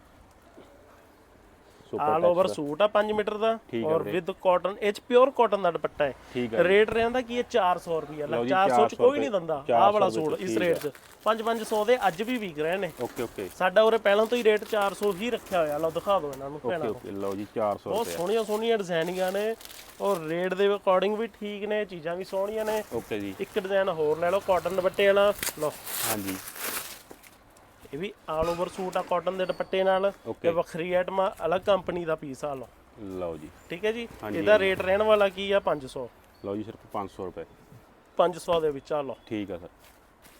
ਆਲ ਓਵਰ ਸੂਟ ਆ 5 ਮੀਟਰ ਦਾ ਔਰ ਵਿਦ ਕਾਟਨ ਇਹ ਚ ਪਿਓਰ ਕਾਟਨ ਦਾ ਦੁਪੱਟਾ ਹੈ। ਠੀਕ ਹੈ ਰੇਟ ਰਹਿੰਦਾ ਕੀ ਹੈ 400 ਰੁਪਏ ਲੈ ਲਓ ਜੀ, 400 ਚ 400 ਕੋਈ ਨਹੀਂ ਦਿੰਦਾ। ਆਹ ਵਾਲਾ 400 ਸੂਟ ਇਸ ਰੇਟ 'ਚ। 5-500 ਦੇ ਅੱਜ ਵੀ ਵਿਕ ਰਹੇ ਨੇ। Okay okay. ਸਾਡਾ ਉਰੇ ਪਹਿਲਾਂ ਤੋਂ ਹੀ ਰੇਟ 400 ਹੀ ਰੱਖਿਆ ਹੋਇਆ। ਲਓ ਦਿਖਾ ਦਿਓ ਇਹਨਾਂ ਨੂੰ ਓਕੇ ਓਕੇ। ਲਓ ਜੀ 400 ਬਹੁਤ ਰੁਪਏ ਸੋਹਣੀਆਂ ਸੋਹਣੀਆਂ ਡਿਜ਼ਾਈਨਿੰਗਾਂ ਨੇ। ਔਰ ਰੇਟ ਦੇ ਅਕੋਰਡਿੰਗ ਵੀ ਠੀਕ ਨੇ ਚੀਜ਼ਾਂ ਵੀ ਸੋਹਣੀਆਂ ਨੇ। ਓਕੇ ਜੀ। ਇੱਕ ਡਿਜ਼ਾਈਨ ਹੋਰ ਲੈ ਲਓ ਕਾਟਨ ਦੁਪੱਟੇ ਵਾਲਾ। ਲਓ। ਹਾਂਜੀ। ਇਹ ਵੀ ਆਲ ਓਵਰ ਸੂਟ ਆ ਕਾਟਨ ਦੇ ਦੁਪੱਟੇ ਨਾਲ. ਤੇ ਵੱਖਰੀ ਆਈਟਮ ਆ ਅਲੱਗ ਕੰਪਨੀ ਦਾ ਪੀਸ ਆ ਲਓ। ਲਓ ਜੀ। ਠੀਕ ਹੈ ਜੀ? ਇਹਦਾ ਰੇਟ ਰਹਿਣ ਵਾਲਾ ਕੀ ਆ? 500 ਲਓ ਜੀ ਸਿਰਫ 500 ਰੁਪਏ। 500 ਦੇ ਵਿੱਚ ਆ ਲਓ। ਠੀਕ ਆ ਸਰ।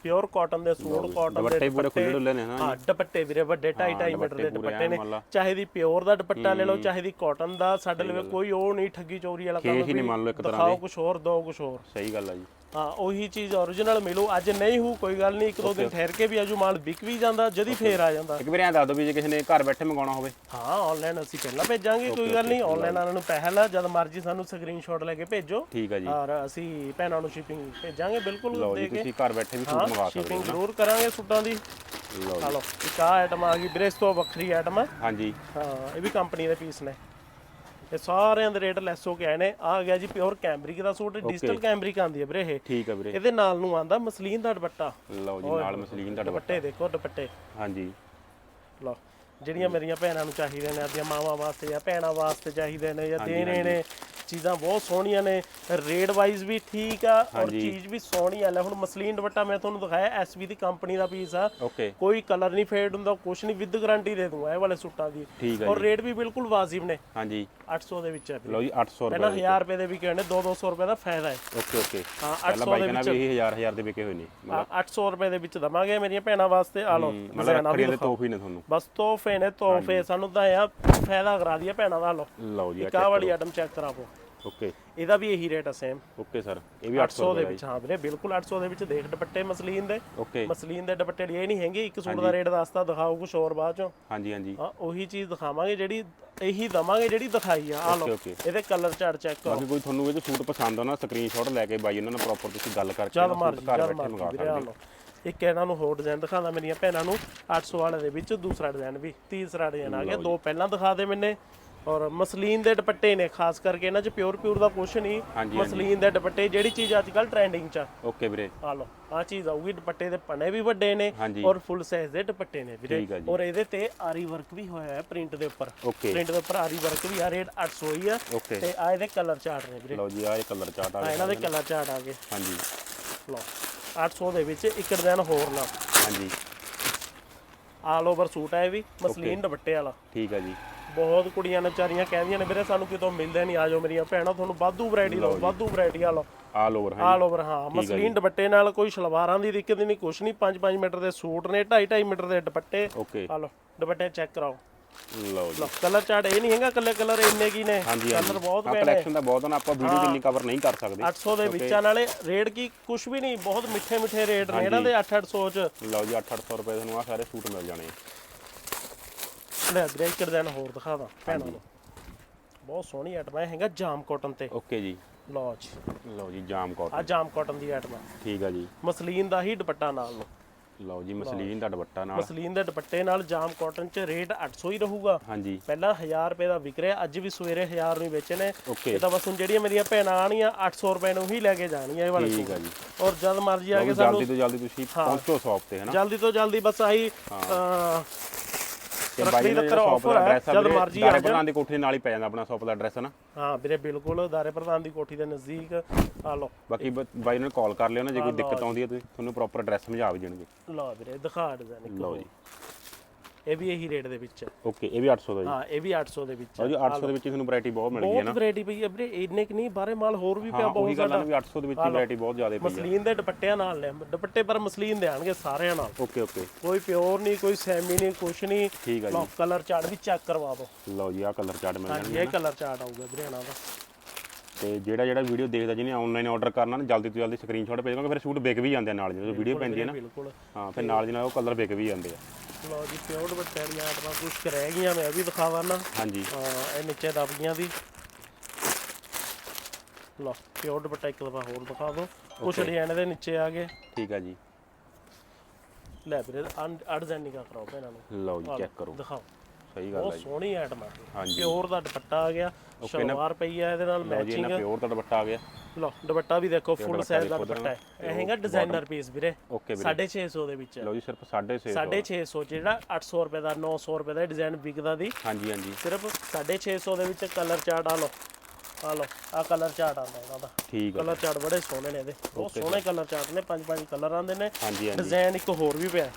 ਪਿਓਰ ਕਾਟਨ ਦੇ ਸੂਟ ਕਾਟਨ ਦੇ ਦੁਪੱਟੇ ਪੂਰੇ ਖੁੱਲੇ ਡੁੱਲੇ ਨੇ ਹਾਂ ਦੁਪੱਟੇ ਵੀਰੇ ਵੱਡੇ 2.5 2.5 ਮੀਟਰ ਦੇ ਦੁਪੱਟੇ ਨੇ। ਚਾਹੇ ਦੀ ਪਿਓਰ ਦਾ ਦੁਪੱਟਾ ਲੈ ਲਓ ਚਾਹੇ ਦੀ ਕਾਟਨ ਦਾ ਸਾਡੇ ਲਈ ਕੋਈ ਉਹ ਨਹੀਂ ਠੱਗੀ ਚੋਰੀ ਵਾਲਾ ਕੰਮ ਨਹੀਂ ਮੰਨ ਲਓ ਇੱਕ ਤਰ੍ਹਾਂ ਦਿਖਾਓ ਕੁਝ ਹੋਰ ਦੋ ਕੁਝ ਹੋਰ। ਸਹੀ ਗੱਲ ਆ ਜੀ। ਹਾਂ ਉਹੀ ਚੀਜ਼ origignal ਮਿਲੂ। ਅੱਜ ਨਹੀਂ ਹੂ ਕੋਈ ਗੱਲ ਨਹੀਂ ਇੱਕ ਦੋ ਦਿਨ ਠਹਿਰ ਕੇ ਵੀ ਆਜੂ ਮਾਲ ਵਿਕ ਵੀ ਜਾਂਦਾ ਜਦੀ ਫੇਰ ਆ ਜਾਂਦਾ। ਇੱਕ ਵਾਰੀ ਐਂ ਦੱਸ ਦਿਓ ਵੀ ਜੇ ਕਿਸੇ ਨੇ ਘਰ ਬੈਠੇ ਮੰਗਾਉਣਾ ਹੋਵੇ। ਹਾਂ ਆਨਲਾਈਨ ਅਸੀਂ ਪਹਿਲਾਂ ਭੇਜਾਂਗੇ ਕੋਈ ਗੱਲ ਨਹੀਂ ਆਨਲਾਈਨ ਉਹਨਾਂ ਨੂੰ ਪਹਿਲਾਂ ਜਦ ਮਰਜ਼ੀ ਸਾਨੂੰ ਸਕਰੀਨਸ਼ਾਟ ਲੈ ਕੇ ਭੇਜੋ। ਠੀਕ ਆ ਜੀ। ਔਰ ਅਸੀਂ ਭੈਣਾਂ ਨੂੰ ਸ਼ਿਪਿੰਗ ਭੇਜਾਂਗੇ ਬਿਲਕੁਲ ਲਓ ਜੀ ਦੇ ਕੇ। ਤੁਸੀਂ ਘਰ ਬੈਠੇ ਵੀ ਸੂਟ ਮੰਗਾ ਸਕਦੇ ਸ਼ਿਪਿੰਗ ਜ਼ਰੂਰ ਕਰਾਂਗੇ ਸੂਟਾਂ ਦੀ। ਹੋ ਲਓ ਇੱਕ ਆ ਆਈਟਮ ਆ ਗਈ ਵੀਰੇ ਇਸ ਤੋਂ ਵੱਖਰੀ ਆਈਟਮ ਹੈ ਹਾਂਜੀ। ਹਾਂ ਇਹ ਵੀ ਕੰਪਨੀ ਦੇ ਪੀਸ ਨੇ। ਇਹ ਸਾਰਿਆਂ ਦੇ ਰੇਟ ਲੈਸ ਹੋ ਕੇ ਆਏ ਨੇ। ਆ ਗਿਆ ਜੀ ਪਿਓਰ ਕੈਮਰਿਕ ਦਾ ਸੂਟ ਡਿਜੀਟਲ ਕੈਮਰਿਕ ਆਂਦੀ ਹੈ ਵੀਰੇ ਇਹ। ਠੀਕ ਆ ਵੀਰੇ। ਇਹਦੇ ਨਾਲ ਨੂੰ ਆਂਦਾ ਮਸਲੀਨ ਦਾ ਦੁਪੱਟਾ। ਲਓ ਜੀ ਨਾਲ ਮਸਲੀਨ ਦਾ ਦੁਪੱਟਾ ਦੁਪੱਟੇ। ਦੇਖੋ ਦੁਪੱਟੇ। ਹਾਂਜੀ। ਲਓ ਜਿਹੜੀਆਂ ਮੇਰੀਆਂ ਭੈਣਾਂ ਨੂੰ ਚਾਹੀਦੇ ਨੇ ਆਪਣੀਆਂ ਮਾਵਾਂ ਵਾਸਤੇ ਜਾਂ ਭੈਣਾਂ ਵਾਸਤੇ ਚਾਹੀਦੇ ਨੇ ਜਾਂ ਦੇਣੇ ਨੇ ਚੀਜ਼ਾਂ ਬਹੁਤ ਸੋਹਣੀਆਂ ਨੇ। ਰੇਟ ਵਾਈਜ਼ ਵੀ ਠੀਕ ਆ ਔਰ ਚੀਜ਼ ਵੀ ਸੋਹਣੀ ਆ। ਲੈ ਹੁਣ ਮਸਲੀਨ ਦੁਪੱਟਾ ਮੈਂ ਤੁਹਾਨੂੰ ਦਿਖਾਇਆ ਐਸਵੀ ਦੀ ਕੰਪਨੀ ਦਾ ਪੀਸ ਆ। ਕੋਈ ਕਲਰ ਨਹੀਂ ਫੇਡ ਹੁੰਦਾ ਕੁਛ ਨਹੀਂ ਵਿਦ ਗਾਰੰਟੀ ਦੇ ਦੂੰਗਾ ਇਹ ਵਾਲੇ ਸੂਟਾਂ ਦੀ। ਠੀਕ ਆ ਔਰ ਰੇਟ ਵੀ ਬਿਲਕੁਲ ਵਾਜਿਬ ਨੇ। ਹਾਂਜੀ। 800 ਦੇ ਵਿੱਚ ਵੀਰੇ। ਲਓ ਜੀ 800 ਪਹਿਲਾਂ ਰੁਪਏ 1000 ਰੁਪਏ ਦੇ ਵੀ ਕਹਿੰਦੇ 2-200 ਰੁਪਏ ਦਾ ਫਾਇਦਾ ਹੈ। ਓਕੇ ਓਕੇ ਹਾਂ ਪਹਿਲਾਂ 800 ਬਾਈ ਦੇ ਵਿੱਚ। ਵੀ ਇਹ 1000 1000 ਦੇ ਵਿਕੇ ਹੋਏ ਨੇ ਆ, 800 ਰੁਪਏ ਦੇ ਵਿੱਚ ਦਵਾਂਗੇ ਮੇਰੀਆਂ ਭੈਣਾਂ ਵਾਸਤੇ। ਆ ਲਓ ਮਤਲਬ design ਆ ਵੀ ਰੱਖੜੀਆਂ ਦੇ ਦਿਖਾਓ। ਤੋਹਫੇ ਨੇ ਤੁਹਾਨੂੰ। ਬਸ ਤੋਹਫੇ ਨੇ ਤੋਹਫੇ ਸਾਨੂੰ ਤਾਂ ਆ ਫਾਇਦਾ ਕਰਾ ਦਿਆ ਭੈਣਾਂ ਦਾ। ਲਓ। ਲਓ ਜੀ ਆਹ ਵਾਲੀ ਆਈਟਮ ਚੈੱਕ ਕਰਾਵੋ ਓਕੇ ਇਹਦਾ ਵੀ ਇਹੀ ਰੇਟ ਆ ਸੇਮ ਓਕੇ ਸਰ ਇਹ ਵੀ 800 800 ਦੇ ਵਿੱਚ ਹਾਂ ਵੀਰੇ ਬਿਲਕੁਲ 800 ਦੇ ਵਿੱਚ ਦੇਖ ਦੁਪੱਟੇ ਮਸਲੀਨ ਦੇ। ਓਕੇ ਮਸਲੀਨ ਦੇ ਦੁਪੱਟੇ ਲਈ ਇਹ ਨਹੀਂ ਹੈਗੇ ਇੱਕ ਸੂਟ ਦਾ ਰੇਟ ਦੱਸਦਾ ਦਿਖਾਓ ਕੁਝ ਹੋਰ ਬਾਅਦ ਚੋਂ। ਹਾਂਜੀ ਹਾਂਜੀ। ਹਾਂ ਉਹੀ ਚੀਜ਼ ਦਿਖਾਵਾਂਗੇ ਜਿਹੜੀ ਇਹੀ ਦਵਾਂਗੇ ਜਿਹੜੀ ਦਿਖਾਈ ਆ। ਆ ਲਓ ਇਹਦੇ ਕਲਰ ਚਾਰਟ ਚੈੱਕ ਕਰੋ। ਬਾਕੀ ਕੋਈ ਤੁਹਾਨੂੰ ਇਹ ਸੂਟ ਪਸੰਦ ਆ ਨਾ ਸਕਰੀਨਸ਼ਾਟ ਲੈ ਕੇ ਬਾਈ ਉਹਨਾਂ ਨਾਲ ਪ੍ਰੋਪਰ ਤੁਸੀਂ ਗੱਲ ਕਰਕੇ ਘਰ ਬੈਠੇ ਮੰਗਾ ਸਕਦੇ ਲਓ। ਇੱਕ ਇਹਨਾਂ ਨੂੰ ਹੋਰ ਡਿਜ਼ਾਈਨ ਦਿਖਾਉਂਦਾ ਮੇਰੀਆਂ ਭੈਣਾਂ ਨੂੰ 800 ਵਾਲੇ ਦੇ ਵਿੱਚ ਦੂਸਰਾ ਡਿਜ਼ਾਈਨ ਵੀ ਤੀਸਰਾ ਡਿਜ਼ਾਈਨ ਆ ਗਿਆ। ਦੋ ਪਹਿਲਾਂ ਦਿਖਾ ਦੇ ਮੈਨੇ। ਔਰ ਮਸਲੀਨ ਦੇ ਦੁਪੱਟੇ ਨੇ ਖਾਸ ਕਰਕੇ ਇਹਨਾਂ 'ਚ ਪਿਓਰ ਪਿਓਰ ਦਾ ਕੁਛ ਨਹੀਂ ਹਾਂਜੀ, ਮਸਲੀਨ ਦੇ ਦੁਪੱਟੇ ਜਿਹੜੀ ਚੀਜ਼ ਅੱਜ ਕੱਲ ਟ੍ਰੈਂਡਿੰਗ 'ਚ ਆ। ਓਕੇ ਵੀਰੇ। ਆ ਲਓ ਆ ਚੀਜ਼ ਆਊਗੀ ਦੁਪੱਟੇ ਦੇ ਪਨੇ ਵੀ ਵੱਡੇ ਨੇ ਹਾਂਜੀ। ਔਰ ਫੁੱਲ ਸਾਈਜ਼ ਦੇ ਦੁਪੱਟੇ ਨੇ ਵੀਰੇ। ਠੀਕ ਆ ਜੀ। ਔਰ ਇਹਦੇ ਤੇ ਆਰੀ ਵਰਕ ਵੀ ਹੋਇਆ ਹੈ ਪ੍ਰਿੰਟ ਦੇ ਉੱਪਰ। ਪ੍ਰਿੰਟ ਦੇ ਉੱਪਰ ਆਰੀ ਵਰਕ ਵੀ ਆ ਰੇਟ 800 ਹੀ ਆ। ਤੇ ਆ ਇਹਦੇ ਕਲਰ ਚਾਰਟ ਨੇ ਵੀਰੇ। ਲਓ ਜੀ ਆ ਇਹ ਕਲਰ ਚਾਰਟ ਆ ਆ ਇਹਨਾਂ ਦੇ ਕਲਰ ਚਾਰਟ ਆ ਗਏ। ਹਾਂਜੀ। ਲਓ 800 ਦੇ ਵਿੱਚ ਇੱਕ ਡਿਜ਼ਾਈਨ ਹੋਰ ਨਾਲ। ਹਾਂਜੀ। ਆਲ ਓਵਰ ਸੂਟ ਹੈ ਇਹ ਵੀ ਮਸਲੀਨ ਦੁਪੱਟੇ ਵਾਲਾ। ਆ ਜੀ। ਬਹੁਤ ਕੁੜੀਆਂ ਨੇ ਵਿਚਾਰੀਆਂ ਕਹਿੰਦੀਆਂ ਨੇ ਵੀਰੇ ਸਾਨੂੰ ਕਿਤੋਂ ਮਿਲਦੇ ਨਹੀਂ ਆਜੋ ਮੇਰੀਆਂ ਭੈਣਾਂ ਤੁਹਾਨੂੰ ਵਾਧੂ ਵੈਰਾਈਟੀ ਲਓ ਵਾਧੂ ਵੈਰਾਈਟੀ ਆ ਲਓ। ਆਲ ਓਵਰ ਹੈ ਆਲ ਓਵਰ ਹਾਂ। ਮਸਲੀਨ ਦੁਪੱਟੇ ਨਾਲ ਕੋਈ ਸ਼ਲਵਾਰਾਂ ਦੀ ਦਿੱਕਤ ਨਹੀਂ ਕੁਛ ਨਹੀਂ 5-5 ਮੀਟਰ ਦੇ ਸੂਟ ਨੇ 2.5 ਮੀਟਰ ਦੇ ਦੁਪੱਟੇ। ਓਕੇ ਆ ਲਓ ਦੁਪੱਟੇ ਚੈੱਕ ਕਰਾਓ। ਲਓ ਜੀ। ਕਲਰ ਚਾਰਟ ਇਹ ਨਹੀਂ ਹੈਗਾ ਕੱਲੇ ਕਲਰ ਇੰਨੇ ਕੀ ਨੇ? ਕਲਰ ਬਹੁਤ ਨੇ। ਕਲੈਕਸ਼ਨ ਦਾ ਬਹੁਤ ਨਾ ਆਪਾਂ ਵੀਡੀਓ ਕਿੰਨੀ ਕਵਰ ਨਹੀਂ ਕਰ ਸਕਦੇ। 800 ਦੇ ਵਿੱਚਾਂ ਨਾਲੇ ਰੇਟ ਕੀ ਕੁਛ ਵੀ ਨਹੀਂ ਬਹੁਤ ਮਿੱਠੇ ਮਿੱਠੇ ਰੇਟ ਨੇ ਇਹਨਾਂ ਦੇ 8-800 ਚ। ਲਓ ਜੀ 8-800 ਰੁਪਏ ਤੁਹਾਨੂੰ ਆ ਸਾਰੇ ਸੂਟ ਮਿਲ ਜਾਣੇ। ਲੈ ਵੀਰੇ ਇੱਕ ਡਿਜ਼ਾਈਨ ਹੋਰ ਦਿਖਾਦਾ ਭੈਣਾਂ ਨੂੰ। ਬਹੁਤ ਸੋਹਣੀ ਆਈਟਮ ਹੈ ਹੈਗਾ ਜਾਮ ਕਾਟਨ ਤੇ। ਓਕੇ ਜੀ। ਲਓ ਜੀ। ਲਓ ਜੀ ਜਾਮ ਕਾਟਨ ਆ ਜਾਮ ਕਾਟਨ ਦੀ ਆਈਟਮ ਠੀਕ ਆ ਜੀ। ਮਸਲੀਨ ਦਾ ਹੀ ਦੁਪੱਟਾ ਨਾਲ ਲਓ। ਲਓ ਜੀ ਮਸਲੀਨ ਦਾ ਦੁਪੱਟਾ ਨਾਲ। ਮਸਲੀਨ ਦੇ ਦੁਪੱਟੇ ਨਾਲ ਜਾਮ ਕਾਟਨ ਚ ਰੇਟ 800 ਹੀ ਰਹੂਗਾ। ਹਾਂਜੀ। ਪਹਿਲਾਂ 1000 ਰੁਪਏ ਦਾ ਵਿਕ ਰਿਹਾ ਅੱਜ ਵੀ ਸਵੇਰੇ 1000 ਨੂੰ ਹੀ ਵੇਚੇ ਨੇ। ਇਹ ਤਾਂ ਬਸ ਹੁਣ ਜਿਹੜੀਆਂ ਮੇਰੀਆਂ ਭੈਣਾਂ ਆਣੀਆਂ 800 ਰੁਪਏ ਨੂੰ ਹੀ ਲੈ ਕੇ ਜਾਣੀਆਂ ਇਹ ਵਾਲੇ ਠੀਕ ਆ ਜੀ। ਔਰ ਜਦ ਮਰਜ਼ੀ ਆ ਕੇ ਸਾਨੂੰ ਜਲਦੀ ਤੋਂ ਜਲਦੀ ਤੁਸੀਂ ਪਹੁੰਚੋ ਸ਼ਾਪ ਤੇ ਹਨਾ ਜਲਦੀ ਤੋਂ ਜਲਦੀ ਬਸ ਆਹੀ ਅਹ, ਤੇ ਬਾਈ offer ਦਾ ਹੈ, ਜਦ ਮਰਜ਼ੀ ਆ। ਪ੍ਰਧਾਨ ਦੀ ਕੋਠੀ ਦੇ ਨਾਲ ਹੀ ਪੈ ਜਾਂਦਾ ਆਪਣਾ ਸ਼ਾਪ ਦਾ ਐਡਰੈਸ ਨਾ ਹਾਂ ਵੀਰੇ ਬਿਲਕੁਲ ਦਾਰੇ ਪ੍ਰਧਾਨ ਦੀ ਕੋਠੀ ਦੇ ਨਜ਼ਦੀਕ। ਆ ਲਓ। ਬਾਕੀ ਬਾਈ ਨੂੰ ਕਾਲ ਕਰ ਲਿਓ ਨਾ ਜੇ ਕੋਈ ਦਿੱਕਤ ਆਉਂਦੀ ਹੈ ਤੁਸੀਂ ਤੁਹਾਨੂੰ ਪ੍ਰੋਪਰ ਐਡਰੈਸ ਸਮਝਾ ਵੀ ਦੇਣਗੇ। ਲਓ ਵੀਰੇ ਦਿਖਾ ਡਿਜ਼ਾਈਨ ਲਓ। ਜੀ। ਇਹ ਵੀ ਇਹੀ ਰੇਟ ਦੇ ਵਿੱਚ ਹੈ। ਓਕੇ ਇਹ ਵੀ 800 ਦਾ ਜੀ। ਹਾਂ ਇਹ ਵੀ 800 ਦੇ ਵਿੱਚ ਹੈ। ਜੀ 800 ਦੇ ਵਿੱਚ ਹੀ ਤੁਹਾਨੂੰ ਵੈਰਾਈਟੀ ਬਹੁਤ ਮਿਲ ਗਈ ਹੈ ਬਹੁਤ ਨਾ। ਵੈਰਾਈਟੀ ਪਈ ਹੈ ਵੀਰੇ ਇੰਨੇ ਕਿ ਨਹੀਂ ਬਾਰੇ ਮਾਲ ਹੋਰ ਵੀ ਪਿਆ ਹਾਂ ਬਹੁਤ ਨਾ ਸਾਡਾ। ਵੀ 800 ਦੇ ਵਿੱਚ ਹੀ ਵੈਰਾਈਟੀ ਬਹੁਤ ਜ਼ਿਆਦਾ ਪਈ ਹੈ। ਮਸਲੀਨ ਦੇ ਦੁਪੱਟਿਆਂ ਨਾਲ ਨੇ ਦੁਪੱਟੇ ਪਰ ਮਸਲੀਨ ਦੇ ਆਣਗੇ ਸਾਰਿਆਂ ਨਾਲ। Okay okay. ਕੋਈ ਪਿਓਰ ਨਹੀਂ ਕੋਈ ਸੈਮੀ ਨਹੀਂ ਕੁਛ ਨਹੀਂ। ਠੀਕ ਆ ਜੀ। ਕਲਰ ਚਾਰਟ ਵੀ ਚੈੱਕ ਕਰਵਾ ਦਿਓ। ਲਓ ਜੀ ਆ ਕਲਰ ਚਾਰਟ ਮਿਲ ਜਾਣਗੇ ਇਹ ਕਲਰ ਚਾਰਟ ਆਊਗਾ ਵੀਰੇ ਇਹਨਾਂ ਦਾ। ਤੇ ਜਿਹੜਾ ਜਿਹੜਾ ਵੀਡੀਓ ਦੇਖਦਾ ਜਿਹਨੇ ਆਨਲਾਈਨ ਆਰਡਰ ਕਰਨਾ ਨਾ ਜਲਦੀ ਤੋਂ ਜਲਦੀ ਸਕਰੀਨਸ਼ਾਟ ਭੇਜ ਕਿਉਂਕਿ ਫਿਰ ਸੂਟ ਵਿਕ ਵੀ ਜਾਂਦੇ ਨਾਲ ਜਦੋਂ ਵੀਡੀਓ ਪੈਂਦੀ ਹੈ ਨਾ। ਹਾਂ ਫਿਰ ਨਾਲ ਦੀ ਨਾਲ ਉਹ ਕਲਰ ਵਿਕ ਵੀ ਜਾਂਦੇ ਆ। ਲਓ ਜੀ ਪਿਓਰ ਦੁਪੱਟਿਆਂ ਦੀਆਂ ਆਟਮਾਂ ਕੁਛ ਰਹਿ ਗਈਆਂ ਮੈਂ ਵੀ ਦਿਖਾਵਾ ਨਾ। ਹਾਂਜੀ। ਹਾਂ ਇਹ ਨੀਚੇ ਦਬਗੀਆਂ ਦੀ। ਲਓ ਪਿਓਰ ਦੁਪੱਟਾ ਇੱਕ ਦਫਾ ਹੋਰ ਦਿਖਾ ਦਿਓ। ਕੁਛ ਡਿਜ਼ਾਈਨ ਦੇ ਨੀਚੇ ਆ ਗਏ। ਠੀਕ ਆ ਜੀ। ਲੈ ਵੀਰੇ ਅਡਜ਼ਾਈਨ ਨਿਕਾ ਕਰਾਓ ਭੈਣਾਂ ਨੂੰ। ਲਓ ਜੀ ਚੈੱਕ ਕਰੋ। ਦਿਖਾਓ। ਸਹੀ ਗੱਲ ਬਹੁਤ ਹੈ ਜੀ। ਸੋਹਣੀ ਆਈਟਮ ਆ। ਹਾਂਜੀ। ਪਿਓਰ ਦਾ ਦੁਪੱਟਾ ਆ ਗਿਆ। ਸ਼ਲਵਾਰ ਪਈ ਆ ਇਹਦੇ ਨਾਲ ਮੈਚਿੰਗ ਇਹਨਾਂ ਪਿਓਰ ਦਾ ਦੁਪੱਟਾ ਆ ਗਿਆ। ਲਓ ਦੁਪੱਟਾ ਵੀ ਦੇਖੋ ਫੁੱਲ ਸਾਈਜ਼ ਦਾ ਦੁਪੱਟਾ ਹੈ। ਇਹ ਹੈਗਾ ਡਿਜ਼ਾਈਨਰ ਪੀਸ ਵੀਰੇ। ਓਕੇ ਵੀਰੇ। 650 ਦੇ ਵਿੱਚ। ਲਓ ਜੀ ਸਿਰਫ 650 650 ਜਿਹੜਾ 800 ਰੁਪਏ ਦਾ 900 ਰੁਪਏ ਦਾ ਡਿਜ਼ਾਈਨ ਵਿਕਦਾ ਦੀ। ਹਾਂਜੀ ਹਾਂਜੀ। ਸਿਰਫ 650 ਦੇ ਵਿੱਚ ਕਲਰ ਚਾਰਟ ਆ ਲਓ। ਆ ਲਓ ਆ ਕਲਰ ਚਾਰਟ ਆਉਂਦਾ ਇਹਨਾਂ ਦਾ। ਠੀਕ ਆ। ਕਲਰ ਚਾਰਟ ਬੜੇ ਸੋਹਣੇ ਨੇ ਇਹਦੇ। ਬਹੁਤ ਸੋਹਣੇ ਕਲਰ ਚਾਰਟ ਨੇ ਪੰਜ ਪੰਜ ਕਲਰ ਆਉਂਦੇ ਨੇ। ਹਾਂਜੀ ਹਾਂਜੀ। ਡਿਜ਼ਾਈਨ ਇੱਕ ਹੋਰ ਵੀ ਪਿਆ।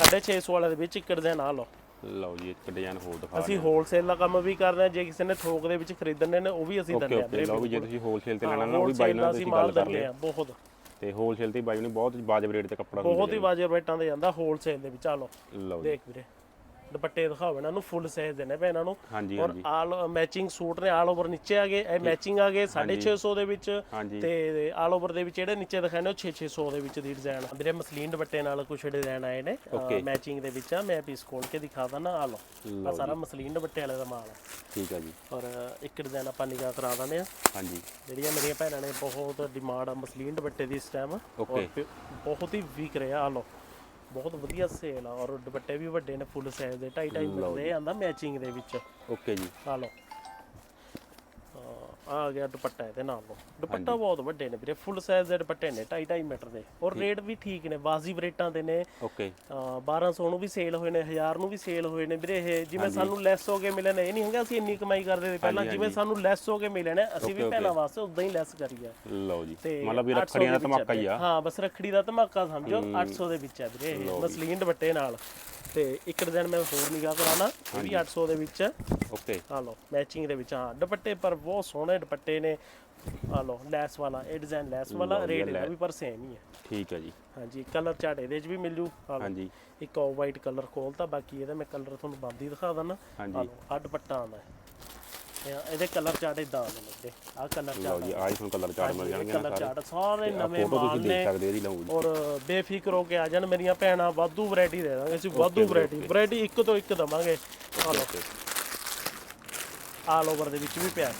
650 ਵਾਲੇ ਦੇ ਵਿੱਚ ਇੱਕ ਡਿਜ਼ਾਈਨ ਆ ਲਓ। ਲਓ ਜੀ ਇੱਕ ਡਿਜ਼ਾਈਨ ਹੋਰ ਦਿਖਾ ਅਸੀਂ ਹੋਲਸੇਲ ਦਾ ਕੰਮ ਵੀ ਕਰਦੇ ਹਾਂ ਜੇ ਕਿਸੇ ਨੇ ਥੋਕ ਦੇ ਵਿੱਚ ਖਰੀਦਣੇ ਨੇ ਉਹ ਵੀ ਅਸੀਂ ਦਿੰਦੇ ਓਕੇ ਲਓ ਵੀ ਜੇ ਤੁਸੀਂ ਹੋਲਸੇਲ ਤੇ ਲੈਣਾ ਹਾਂ ਨਾ ਉਹ ਵੀ ਬਾਈ ਨਾਲ ਅਸੀਂ ਗੱਲ ਕਰ ਦਿੰਦੇ ਲਿਓ। ਆ ਬਹੁਤ। ਤੇ ਹੋਲਸੇਲ ਤੇ ਬਾਈ ਨੇ ਬਹੁਤ ਵਾਜਬ ਰੇਟ ਤੇ ਕੱਪੜਾ ਬਹੁਤ ਹੀ ਵਾਜਬ ਰੇਟਾਂ ਦੇ ਜਾਂਦਾ ਹੋਲਸੇਲ ਦੇ ਵਿੱਚ। ਆ ਲਓ ਦੇਖ ਵੀਰੇ। ਦੁਪੱਟੇ ਦਿਖਾਓ ਇਹਨਾਂ ਨੂੰ ਫੁੱਲ ਸਾਈਜ਼ ਦੇ ਨੇ ਭੈ ਇਹਨਾਂ ਨੂੰ। ਹਾਂਜੀ ਔਰ ਹਾਂਜੀ। ਆਲ ਮੈਚਿੰਗ ਸੂਟ ਨੇ ਆਲ ਓਵਰ ਨੀਚੇ ਆ ਗਏ ਇਹ ਮੈਚਿੰਗ ਆ ਗਏ 650 ਦੇ ਵਿੱਚ। ਹਾਂਜੀ। ਤੇ ਆਲ ਓਵਰ ਦੇ ਵਿੱਚ ਜਿਹੜੇ ਨੀਚੇ ਦਿਖਾਏ ਨੇ ਉਹ 6-600 ਦੇ ਵਿੱਚ ਦੀ ਡਿਜ਼ਾਈਨ ਵੀਰੇ ਮਸਲੀਨ ਦੁਪੱਟੇ ਨਾਲ ਕੁਝ ਡਿਜ਼ਾਈਨ ਆਏ ਨੇ ਮੈਚਿੰਗ ਦੇ ਵਿੱਚ ਆ। ਮੈਂ ਪੀਸ ਖੋਲ ਕੇ ਦਿਖਾ ਦਾਂ ਆ ਲਓ। ਆ ਸਾਰਾ ਮਸਲੀਨ ਦੁਪੱਟੇ ਵਾਲੇ ਦਾ ਮਾਲ ਹੈ ਠੀਕ ਹੈ ਜੀ। ਔਰ ਇੱਕ ਡਿਜ਼ਾਈਨ ਆਪਾਂ ਨਿਗਾਹ ਕਰਾ ਦਿੰਦੇ ਆ। ਹਾਂਜੀ। ਜਿਹੜੀਆਂ ਮੇਰੀਆਂ ਭੈਣਾਂ ਨੇ ਬਹੁਤ ਡਿਮਾਂਡ ਆ ਮਸਲੀਨ ਦੁਪੱਟੇ ਦੀ ਇਸ ਟਾਈਮ Okay. ਬਹੁਤ ਹੀ ਵੀਕ ਰਿਹਾ ਆ ਲਓ। ਬਹੁਤ ਵਧੀਆ ਸੇਲ ਆ ਔਰ ਦੁਪੱਟੇ ਵੀ ਵੱਡੇ ਨੇ ਫੁੱਲ ਸਾਈਜ਼ ਦੇ 2.5 2.5 ਮੀਟਰ ਦੇ ਆਂਦਾ ਮੈਚਿੰਗ ਦੇ ਵਿੱਚ। ਓਕੇ ਜੀ। ਆ ਲਓ। ਆ ਆ ਗਿਆ ਦੁਪੱਟਾ ਇਹਦੇ ਨਾਲ ਲਓ ਦੁਪੱਟਾ ਬਹੁਤ ਵੱਡੇ ਨੇ ਵੀਰੇ ਫੁੱਲ ਸਾਈਜ਼ ਦੇ ਦੁਪੱਟੇ ਨੇ 2.5 2.5 ਮੀਟਰ ਦੇ। ਔਰ ਰੇਟ ਵੀ ਠੀਕ ਨੇ ਵਾਜਿਬ ਰੇਟਾਂ ਦੇ ਨੇ। ਓਕੇ। ਅਹ 1200 ਨੂੰ ਵੀ ਸੇਲ ਹੋਏ ਨੇ 1000 ਨੂੰ ਵੀ ਸੇਲ ਹੋਏ ਨੇ ਵੀਰੇ ਇਹ। ਜਿਵੇਂ ਸਾਨੂੰ ਲੈਸ ਹੋ ਕੇ ਮਿਲੇ ਨੇ ਇਹ ਨਹੀਂ ਹੈਗਾ ਅਸੀਂ ਇੰਨੀ ਕਮਾਈ ਕਰਦੇ ਤੇ ਪਹਿਲਾਂ ਜਿਵੇਂ ਸਾਨੂੰ ਲੈਸ ਹੋ ਕੇ ਮਿਲੇ ਨੇ ਅਸੀਂ ਵੀ ਭੈਣਾਂ ਵਾਸਤੇ ਉਦਾਂ ਹੀ ਲੈਸ ਕਰੀ ਆ। ਲਓ ਜੀ। ਮਤਲਬ ਵੀ 800 ਰੱਖੜੀਆਂ ਦਾ ਧਮਾਕਾ ਹੀ ਆ। ਹਾਂ ਬਸ ਰੱਖੜੀ ਦਾ ਧਮਾਕਾ ਸਮਝੋ 800 ਦੇ ਵਿੱਚ ਹੈ ਵੀਰੇ ਇਹ। ਮਸਲੀਨ ਦੁਪੱਟੇ ਨਾਲ। ਤੇ ਇੱਕ ਡਿਜ਼ਾਈਨ ਮੈਂ ਹੋਰ ਨਿਗਾਹ ਕਰਾਣਾ ਇਹ ਵੀ 800 ਦੇ ਵਿੱਚ। ਓਕੇ। ਆ ਲਓ ਮੈਚਿੰਗ ਦੇ ਵਿੱਚ ਹਾਂ ਦੁਪੱਟੇ ਪਰ ਬਹੁਤ ਸੋਹਣੇ ਦੁਪੱਟੇ ਨੇ। ਆ ਲਓ ਲੈਸ ਵਾਲਾ ਇਹ ਡਿਜ਼ਾਈਨ ਲੈਸ ਵਾਲਾ ਰੇਟ ਇਹਦਾ ਵੀ ਪਰ ਸੇਮ ਹੀ ਹੈ। ਠੀਕ ਹੈ ਜੀ। ਹਾਂਜੀ ਕਲਰ ਚਾਰਟ ਇਹਦੇ 'ਚ ਵੀ ਮਿਲ ਜੂ। ਹਾਂਜੀ। ਇੱਕ ਆਫ ਵਾਈਟ ਕਲਰ ਖੋਲਤਾ ਬਾਕੀ ਇਹਦਾ ਮੈਂ ਕਲਰ ਤੁਹਾਨੂੰ ਬੰਦ ਹੀ ਦਿਖਾ ਹਾਂਜੀ। ਆ ਲਓ ਆ ਦੁਪੱਟਾ ਆਉਂਦਾ ਹੈ। ਇਹ- ਇਹਦੇ ਕਲਰ ਚਾਰਟ ਇਦਾਂ ਆਉਂਦੇ ਨੇ ਵੀਰੇ ਆ ਕਲਰ ਲਓ ਚਾਰਟ ਜੀ ਆਹ ਤੁਹਾਨੂੰ ਕਲਰ ਚਾਰਟ ਮਿਲ ਜਾਣਗੇ ਨਾ ਕਲਰ ਸਾਰੇ। ਚਾਰਟ ਸਾਰੇ ਨਵੇਂ ਫੋਟੋ ਮਾਲ ਤੁਸੀਂ ਨੇ ਦੇਖ ਸਕਦੇ ਹੋ ਇਹਦੀ ਲਓ ਜੀ। ਔਰ ਬੇਫਿਕਰ ਹੋ ਕੇ ਆ ਜਾਣ ਮੇਰੀਆਂ ਭੈਣਾਂ ਵਾਧੂ ਵੈਰਾਈਟੀ ਦੇ ਦਾਂਗੇ। ਅਸੀਂ ਵਾਧੂ ਵੈਰਾਈਟੀ ਵੈਰਾਈਟੀ ਇੱਕ ਤੋਂ ਇੱਕ ਦਵਾਂਗੇ। ਆ ਲਓ। ਆਲ ਓਵਰ ਦੇ ਵਿੱਚ ਵੀ ਪਿਆ।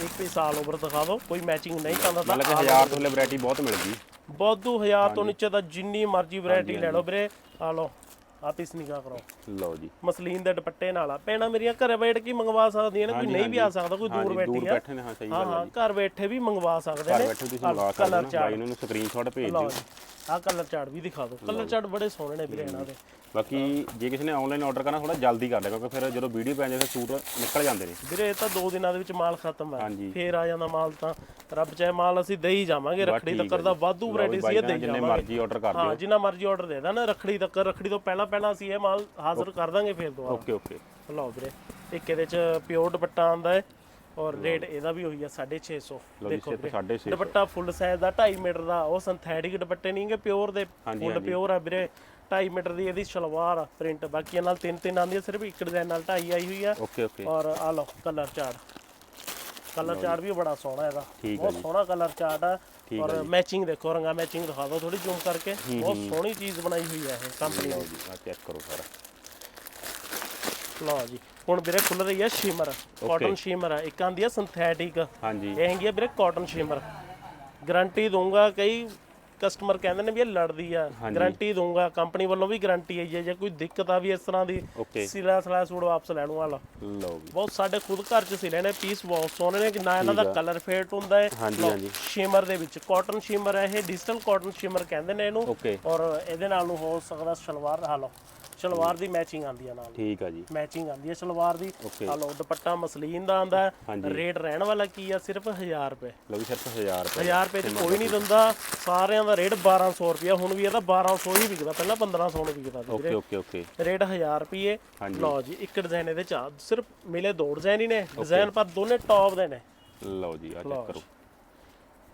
ਇੱਕ ਪੀਸ ਆਲ ਓਵਰ ਦਿਖਾ ਦਿਓ ਕੋਈ ਮੈਚਿੰਗ ਨਹੀਂ ਕਰਦਾ ਤਾਂ ਮਤਲਬ ਕਿ 1000 ਤੋਂ ਲੈ ਵੈਰਾਈਟੀ ਬਹੁਤ ਮਿਲ ਗਈ। ਵਾਧੂ ਹਜ਼ਾਰ ਤੋਂ ਨੀਚੇ ਦਾ ਜਿੰਨੀ ਮਰਜ਼ੀ ਵੈਰਾਈਟੀ ਲੈ ਲਓ ਵੀਰੇ। ਆ ਲਓ। ਆ ਪੀਸ ਨਿਗਾਹ ਕਰੋ। ਲਓ ਜੀ। ਮਸਲੀਨ ਦੇ ਦੁਪੱਟੇ ਨਾਲ ਆ। ਭੈਣਾਂ ਮੇਰੀਆਂ ਘਰੇ ਬੈਠ ਕੇ ਮੰਗਵਾ ਸਕਦੀਆਂ ਨੇ ਕੋਈ ਨਹੀਂ ਵੀ ਆ ਸਕਦਾ ਕੋਈ ਦੂਰ ਬੈਠੀ ਆ। ਹਾਂ ਸਹੀ ਹਾਂ ਗੱਲ ਹਾਂ ਘਰ ਬੈਠੇ ਵੀ ਮੰਗਵਾ ਸਕਦੇ ਘਰ ਨੇ। ਬੈਠੇ ਤੁਸੀਂ ਸਕਦੇ ਹੋ ਨਾ ਸਕਰੀਨਸ਼ਾਟ ਭੇਜ ਦਿਓ। ਆ ਕਲਰ ਚਾਰਟ ਵੀ ਦਿਖਾ ਦਿਓ। ਕਲਰ ਚਾਰਟ ਬੜੇ ਸੋਹਣੇ ਨੇ ਵੀਰੇ ਇਹਨਾਂ ਦੇ। ਬਾਕੀ ਜੇ ਕਿਸੇ ਨੇ ਆਨਲਾਈਨ ਆਰਡਰ ਕਰਨਾ ਥੋੜਾ ਜਲਦੀ ਕਰ ਲਿਆ ਕਿਉਂਕਿ ਫਿਰ ਜਦੋਂ ਵੀਡੀਓ ਪੈ ਜਾਂਦੇ ਸੂਟ ਨਿਕਲ ਜਾਂਦੇ ਨੇ। ਵੀਰੇ ਇਹ ਤਾਂ ਦੋ ਦਿਨਾਂ ਦੇ ਵਿੱਚ ਮਾਲ ਖਤਮ ਹੈ। ਫੇਰ ਆ ਜਾਂਦਾ ਮਾਲ ਤਾਂ ਰੱਬ ਚਾਹੇ ਮਾਲ ਅਸੀਂ ਦੇ ਹੀ ਜਾਵਾਂਗੇ ਰੱਖੜੀ ਤੱਕ ਹੈ ਦਾ। ਵਾਧੂ ਵੈਰਾਈਟੀ ਸੀ ਇਹ ਦਾ ਦੇ ਜਿੰਨੇ ਜਾਵਾਂਗੇ। ਮਰਜ਼ੀ ਆਰਡਰ ਕਰ ਹਾਂ ਦਿਓ। ਜਿੰਨਾ ਮਰਜ਼ੀ ਆਰਡਰ ਦੇ ਦੇਣਾ ਰੱਖੜੀ ਤੱਕ ਰੱਖੜੀ ਤੋਂ ਪਹਿਲਾਂ ਪਹਿਲਾਂ ਅਸੀਂ ਇਹ ਮਾਲ ਹਾਜ਼ਰ ਕਰ ਦਾਂਗੇ ਫੇਰ ਦੁਬਾਰਾ। ਓਕੇ ਓਕੇ ਲਓ ਵੀਰੇ ਇੱਕ ਇਹਦੇ ਚ ਪਿਓਰ ਦੁਪੱਟਾ ਆਂਦਾ ਹੈ ਔਰ ਰੇਟ ਇਹਦਾ ਵੀ ਹੋਈ ਆ 650 ਲਓ ਜੀ ਦੇਖੋ ਸਿਰਫ ਵੀਰੇ 650 ਦੁਪੱਟਾ ਫੁੱਲ ਸਾਈਜ਼ ਦਾ 2.5 ਮੀਟਰ ਦਾ ਉਹ ਸਿੰਥੈਟਿਕ ਦੁਪੱਟੇ ਨਹੀਂਗੇ ਪਿਓਰ ਦੇ। ਫੁੱਲ ਪਿਓਰ ਆ ਵੀਰੇ 2.5 ਮੀਟਰ ਦੀ ਇਹਦੀ ਸ਼ਲਵਾਰ ਆ ਪ੍ਰਿੰਟ ਬਾਕੀਆਂ ਨਾਲ ਤਿੰਨ ਤਿੰਨ ਆਂਦੀ ਸਿਰਫ ਇੱਕ ਡਿਜ਼ਾਈਨ ਨਾਲ 2.5 ਆਈ ਹੋਈ ਆ। ਓਕੇ ਓਕੇ ਔਰ ਆ ਲਓ ਕਲਰ ਚਾਰਟ ਕਲਰ ਚਾਰਟ ਵੀ ਬੜਾ ਸੋਹਣਾ ਇਹਦਾ। ਬਹੁਤ ਸੋਹਣਾ ਕਲਰ ਚਾਰਟ ਆ। ਠੀਕ ਔਰ ਮੈਚਿੰਗ ਦੇਖੋ ਰੰਗਾ ਮੈਚਿੰਗ ਦਿਖਾ ਦਿਓ ਥੋੜੀ ਜ਼ੂਮ ਕਰਕੇ ਬਹੁਤ ਸੋਹਣੀ ਚੀਜ਼ ਬਣਾਈ ਹੋਈ ਹੈ ਇਹ ਕੰਪਨੀ ਲਓ ਜੀ ਆ ਚੈੱਕ ਕਰੋ ਸਾਰਾ। ਲਓ ਜੀ ਹੁਣ ਵੀਰੇ ਖੁੱਲ ਰਹੀ ਹੈ ਸ਼ਿਮਰ ਕਾਟਨ ਸ਼ਿਮਰ ਆ ਇੱਕ ਆਂਦੀ ਹੈ ਸਿੰਥੈਟਿਕ ਹਾਂਜੀ। ਇਹ ਹੈਗੀ ਵੀਰੇ ਕਾਟਨ ਸ਼ਿਮਰ ਗਾਰੰਟੀ ਦਊਂਗਾ ਕਈ ਕਸਟਮਰ ਕਹਿੰਦੇ ਨੇ ਵੀ ਇਹ ਲੜਦੀ ਆ ਗਾਰੰਟੀ ਦਊਂਗਾ ਕੰਪਨੀ ਵੱਲੋਂ ਵੀ ਗਾਰੰਟੀ ਹੈ ਜੇ ਕੋਈ ਦਿੱਕਤ ਆ ਵੀ ਇਸ ਤਰ੍ਹਾਂ ਦੀ ਸਿਲਾ ਸਲਾ ਸੂਟ ਵਾਪਸ ਲੈ ਲੂੰ ਵਾਲਾ ਲਓ ਬਹੁਤ ਸਾਡੇ ਖੁਦ ਘਰ ਚ ਸਿਲੇ ਨੇ ਪੀਸ ਬਹੁਤ ਸੋਹਣੇ ਨੇ ਕਿ ਨਾ ਇਹਨਾਂ ਦਾ ਕਲਰ ਫੇਟ ਹੁੰਦਾ ਹੈ ਹਾਂਜੀ ਹਾਂਜੀ। ਸ਼ਿਮਰ ਦੇ ਵਿੱਚ ਕਾਟਨ ਸ਼ਿਮਰ ਹੈ ਇਹ ਡਿਜੀਟਲ ਕਾਟਨ ਸ਼ਿਮਰ ਕਹਿੰਦੇ ਨੇ ਇਹਨੂੰ ਔਰ ਇਹਦੇ ਨਾਲ ਨੂੰ ਹੋ ਸਕਦਾ ਸਲਵਾਰ ਲਓ। ਸਲਵਾਰ ਦੀ ਮੈਚਿੰਗ ਆਂਦੀ ਆ ਨਾਲ। ਠੀਕ ਆ ਜੀ। ਮੈਚਿੰਗ ਆਂਦੀ ਹੈ ਸਲਵਾਰ ਦੀ। ਆ ਲਓ ਦੁਪੱਟਾ ਮਸਲੀਨ ਦਾ ਆਂਦਾ। ਰੇਟ ਰਹਿਣ ਵਾਲਾ ਕੀ ਆ? ਸਿਰਫ 1000 ਰੁਪਏ। ਲਓ ਜੀ ਸਿਰਫ 1000 ਰੁਪਏ। 1000 ਰੁਪਏ ਚ ਕੋਈ ਨਹੀਂ ਦਿੰਦਾ। ਸਾਰਿਆਂ ਦਾ ਰੇਟ 1200 ਰੁਪਏ ਹੁਣ ਵੀ ਇਹਦਾ 1200 ਹੀ ਵਿਕਦਾ। ਪਹਿਲਾਂ 1500 ਨੂੰ ਵਿਕਦਾ ਸੀ ਓਕੇ ਓਕੇ ਓਕੇ ਰੇਟ 1000 ਰੁਪਏ। ਲਓ ਜੀ ਇੱਕ ਡਿਜ਼ਾਈਨ ਇਹਦੇ ਚ ਆ, ਸਿਰਫ ਮਿਲੇ ਦੋ ਡਿਜ਼ਾਈਨ ਹੀ ਨੇ। ਡਿਜ਼ਾਈਨ ਪਰ ਦੋਨੇ ਟੌਪ ਦੇ ਨੇ। ਲਓ ਜੀ ਆ ਚੈੱਕ ਕਰੋ।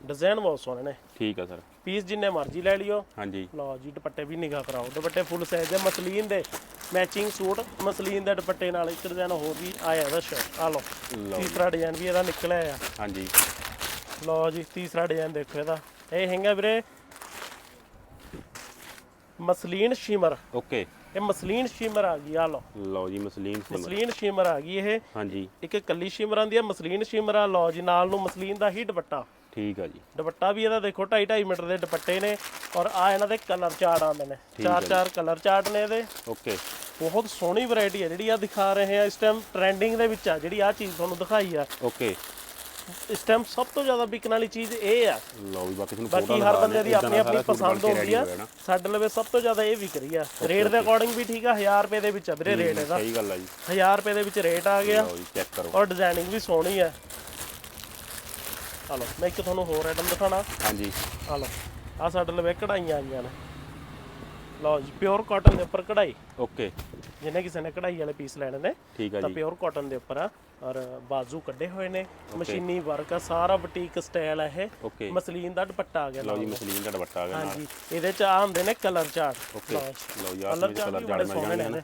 ਡਿਜ਼ਾਈਨ ਬਹੁਤ ਸੋਹਣੇ ਨੇ। ਠੀਕ ਆ ਸਰ। ਪੀਸ ਜਿੰਨੇ ਮਰਜ਼ੀ ਲੈ ਲਿਓ। ਹਾਂਜੀ। ਲਓ ਜੀ ਦੁਪੱਟੇ ਵੀ ਨਿਗਾਹ ਕਰਾਓ। ਦੁਪੱਟੇ ਫੁੱਲ ਸਾਈਜ਼ ਦੇ ਮਸਲੀਨ ਦੇ। ਮੈਚਿੰਗ ਸੂਟ ਮਸਲੀਨ ਦੇ ਦੁਪੱਟੇ ਨਾਲ ਇੱਕ ਡਿਜ਼ਾਈਨ ਹੋਰ ਵੀ ਆਇਆ ਇਹਦਾ ਸ਼ਰਟ ਆ ਲਓ ਤੀਸਰਾ ਡਿਜ਼ਾਈਨ ਵੀ ਇਹਦਾ ਨਿਕਲਿਆ ਆ ਹਾਂਜੀ। ਲਓ ਜੀ ਤੀਸਰਾ ਡਿਜ਼ਾਈਨ ਦੇਖੋ ਇਹਦਾ। ਇਹ ਹੈਗਾ ਵੀਰੇ। Muslin shimmer okay. ਇਹ ਮਸਲੀਨ ਸ਼ਿਮਰ ਆ ਗਈ ਆ ਲਓ। ਲਓ ਜੀ ਮਸਲੀਨ ਸਿਮ ਮਸਲੀਨ ਸ਼ਿਮਰ ਆ ਗਈ ਇਹ। ਹਾਂਜੀ। ਇੱਕ ਕੱਲੀ ਸ਼ਿਮਰ ਆਂਦੀ ਹੈ ਮਸਲੀਨ ਸ਼ਿਮਰ ਆ। ਲਓ ਜੀ ਨਾਲ ਨੂੰ ਮਸਲੀਨ ਦਾ ਹੀ ਦੁਪੱਟਾ। ਠੀਕ ਆ ਜੀ। ਦੁਪੱਟਾ ਵੀ ਇਹਦਾ ਦੇਖੋ 2.5 2.5 ਮੀਟਰ ਦੇ ਦੁਪੱਟੇ ਨੇ ਔਰ ਆ ਇਹਨਾਂ ਦੇ ਕਲਰ ਚਾਰਟ ਆਉਂਦੇ ਨੇ। ਚਾਰ ਚਾਰ ਕਲਰ ਚਾਰਟ ਨੇ ਇਹਦੇ। ਓਕੇ। ਬਹੁਤ ਸੋਹਣੀ ਵੈਰਾਈਟੀ ਹੈ ਜਿਹੜੀ ਆ ਦਿਖਾ ਰਹੇ ਆ। ਇਸ ਟਾਈਮ ਟ੍ਰੈਂਡਿੰਗ ਦੇ ਵਿੱਚ ਆ ਜਿਹੜੀ ਆ ਚੀਜ਼ ਤੁਹਾਨੂੰ ਦਿਖਾਈ ਆ। ਓਕੇ। ਇਸ ਟਾਈਮ ਸਭ ਤੋਂ ਜ਼ਿਆਦਾ ਵਿਕਣ ਵਾਲੀ ਚੀਜ਼ ਇਹ ਆ। ਲਓ ਜੀ ਬਾਕੀ ਤੁਹਾਨੂੰ ਬਾਕੀ ਹਰ ਬੰਦੇ ਦੀ ਆਪਣੀ ਆਪਣੀ ਪਸੰਦ ਹੁੰਦੀ ਆ। ਸਾਡੇ ਲਵੇ ਸਭ ਤੋਂ ਜ਼ਿਆਦਾ ਇਹ ਵਿਕ ਰਹੀ ਆ। ਰੇਟ ਦੇ ਅਕੋਰਡਿੰਗ ਵੀ ਠੀਕ ਆ 1000 ਰੁਪਏ ਦੇ ਵਿੱਚ ਆ ਵੀਰੇ ਰੇਟ ਇਹਦਾ। ਸਹੀ ਗੱਲ ਆ ਜੀ। 1000 ਰੁਪਏ ਦੇ ਵਿੱਚ ਰੇਟ ਆ ਗਿਆ। ਲਓ ਜੀ ਚੈੱਕ ਕਰੋ। ਔਰ ਡਿਜ਼ਾਈਨਿੰਗ ਵੀ ਸੋਹਣੀ ਆ। ਹਲੋ ਮੈਂ ਇੱਕ ਤੁਹਾਨੂੰ ਹੋਰ ਆਈਟਮ ਦਿਖਾਣਾ ਹਾਂਜੀ। ਹਲੋ ਆ ਸਾਡੇ ਲਵੇ ਕਢਾਈਆਂ ਆਈਆਂ ਨੇ। ਲਓ ਜੀ ਪਿਓਰ ਕਾਟਨ ਦੇ ਉੱਪਰ ਕਢਾਈ। ਓਕੇ। ਜਿਹਨੇ ਕਿਸੇ ਨੇ ਕਢਾਈ ਵਾਲੇ ਪੀਸ ਲੈਣੇ ਨੇ ਠੀਕ ਆ ਤਾਂ ਜੀ। ਪਿਓਰ ਕਾਟਨ ਦੇ ਉੱਪਰ ਆ ਔਰ ਬਾਜ਼ੂ ਕੱਢੇ ਹੋਏ ਨੇ ਮਸ਼ੀਨੀ ਵਰਕ ਆ ਸਾਰਾ ਬੁਟੀਕ ਸਟਾਈਲ ਆ ਇਹ। ਓਕੇ। ਮਸਲੀਨ ਦਾ ਦੁਪੱਟਾ ਆ ਗਿਆ ਲਓ ਨਾਲ। ਜੀ ਮਸਲੀਨ ਦਾ ਦੁਪੱਟਾ ਆ ਗਿਆ ਨਾਲ। ਹਾਂਜੀ ਇਹਦੇ ਚ ਆ ਹੁੰਦੇ ਨੇ ਕਲਰ ਚਾਰਟ ਓਕੇ। ਲਓ ਜੀ। ਆਹ ਕਲਰ ਚਾਰਟ ਵੀ ਬੜੇ ਸੋਹਣੇ ਨੇ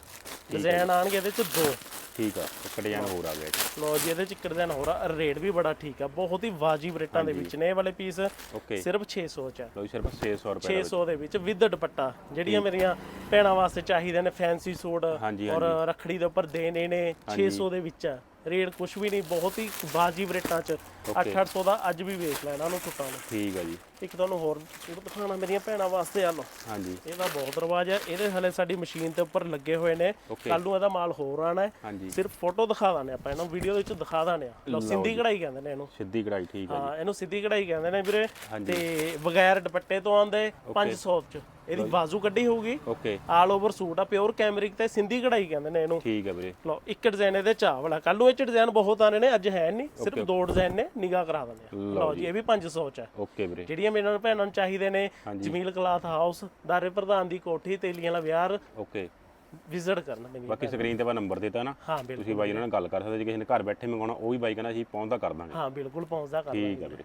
ਡਿਜ਼ਾਈਨ ਆਣਗੇ ਇਹਦੇ ਚ ਦੋ। ਠੀਕ ਆ ਇੱਕ ਡਿਜ਼ਾਈਨ ਹੋਰ ਆ ਗਿਆ ਜੀ। ਲੋ ਜੀ ਇਹਦੇ ਚ ਇੱਕ ਡਿਜ਼ਾਈਨ ਹੋਰ ਆ ਰੇਟ ਵੀ ਬੜਾ ਠੀਕ ਆ ਬਹੁਤ ਹੀ ਵਾਜਿਬ ਰੇਟਾਂ ਦੇ ਵਿੱਚ ਨੇ ਇਹ ਵਾਲੇ ਪੀਸ ਓਕੇ। ਸਿਰਫ 600 ਚ ਆ। ਲਓ ਜੀ ਸਿਰਫ 600 ਰੁਪਏ 600 ਦੇ ਵਿੱਚ। ਵਿਦ ਦੁਪੱਟਾ ਜਿਹੜੀਆਂ ਮੇਰੀਆਂ ਭੈਣਾਂ ਵਾਸਤੇ ਚਾਹੀਦੇ ਨੇ ਫੈਂਸੀ ਸੂਟ ਔਰ ਰੱਖੜੀ ਦੇ ਉੱਪਰ ਦੇਣੇ ਨੇ 600 ਦੇ ਵਿੱਚ ਆ। ਰੇਟ ਕੁਝ ਵੀ ਨਹੀਂ ਬਹੁਤ ਹੀ ਵਾਜਿਬ ਰੇਟਾਂ 'ਚ 8-800 ਦਾ ਅੱਜ ਵੀ ਵੇਚ ਲੈਣਾ ਉਹਨੂੰ ਸੂਟਾਂ ਨੂੰ। ਠੀਕ ਆ ਜੀ। ਇੱਕ ਤੁਹਾਨੂੰ ਹੋਰ ਸੂਟ ਦਿਖਾਣਾ ਮੇਰੀਆਂ ਭੈਣਾਂ ਵਾਸਤੇ ਆ ਲਓ। ਹਾਂਜੀ। ਇਹਦਾ ਬਹੁਤ ਰਿਵਾਜ ਹੈ ਇਹਦੇ ਹਲੇ ਸਾਡੀ ਮਸ਼ੀਨ ਦੇ ਉੱਪਰ ਲੱਗੇ ਹੋਏ ਨੇ. ਕੱਲ ਨੂੰ ਇਹਦਾ ਮਾਲ ਹੋਰ ਆਣਾ ਹੈ। ਸਿਰਫ ਫੋਟੋ ਦਿਖਾ ਦਾਂਗੇ ਆਪਾਂ ਇਹਨੂੰ ਵੀਡੀਓ ਦੇ ਵਿੱਚ ਦਿਖਾ ਦਾਂਗੇ ਲਓ ਸਿੰਧੀ ਕਢਾਈ ਕਹਿੰਦੇ ਨੇ ਇਹਨੂੰ। ਸਿੱਧੀ ਕਢਾਈ ਠੀਕ ਆ ਹਾਂ ਇਹਨੂੰ ਸਿੱਧੀ ਕਢਾਈ ਕਹਿੰਦੇ ਨੇ ਵੀਰੇ। ਤੇ ਬਗੈਰ ਦੁਪੱਟੇ ਤੋਂ ਆਉਂਦੇ 500 ਚ। ਇਹਦੀ ਬਾਜ਼ੂ ਕੱਢੀ ਹੋਊਗੀ। ਓਕੇ। ਆਲ ਓਵਰ ਸੂਟ ਆ ਪਿਓਰ ਕੈਮਰਿਕ ਤੇ ਸਿੰਧੀ ਕਢਾਈ ਕਹਿੰਦੇ ਨੇ ਇਹਨੂੰ। ਠੀਕ ਆ ਵੀਰੇ। ਲਓ ਇੱਕ ਡਿਜ਼ਾਈਨ ਇਹਦੇ ਚਾਹ ਵਾਲਾ। ਕੱਲ ਨੂੰ ਇਹ ਚ ਡਿਜ਼ਾਈਨ ਬਹੁਤ ਆਣੇ ਨੇ ਅੱਜ ਹੈ ਨਹੀਂ ਸਿਰਫ ਦੋ ਡਿਜ਼ਾਈਨ ਨੇ ਨਿਗਾਹ ਕਰਾ ਦਿੰਦੇ ਆ। ਲਓ ਜੀ ਇਹ ਵੀ 500 ਚ ਹੈ ਓਕੇ ਵੀਰੇ। ਜਿਹੜੀਆਂ ਮੇਰੇ ਨਾਲ ਭੈਣਾਂ ਨੂੰ ਚਾਹੀਦੇ ਨੇ ਜਮੀਲ ਕਲਾਥ ਹਾਊਸ ਦਾਰੇ ਪ੍ਰਧਾਨ ਦੀ ਕੋਠੀ ਤੇਲੀਆਂ ਵਾਲਾ ਵਿਆਰ ਓਕੇ। ਵਿਜ਼ਿਟ ਕਰਨਾ ਮੈਨੂੰ ਬਾਕੀ ਸਕਰੀਨ ਤੇ ਬਾ ਨੰਬਰ ਦਿੱਤਾ ਨਾ ਹਾਂ ਤੁਸੀਂ ਬਾਈ ਉਹਨਾਂ ਨਾਲ ਗੱਲ ਕਰ ਸਕਦੇ ਜੇ ਕਿਸੇ ਨੇ ਘਰ ਬੈਠੇ ਮੰਗਾਉਣਾ ਉਹ ਵੀ ਬਾਈ ਕਹਿੰਦਾ ਅਸੀਂ ਪਹੁੰਚਦਾ ਕਰ ਦਾਂਗੇ। ਹਾਂ ਬਿਲਕੁਲ ਪਹੁੰਚਦਾ ਕਰ ਠੀਕ ਆ ਵੀਰੇ।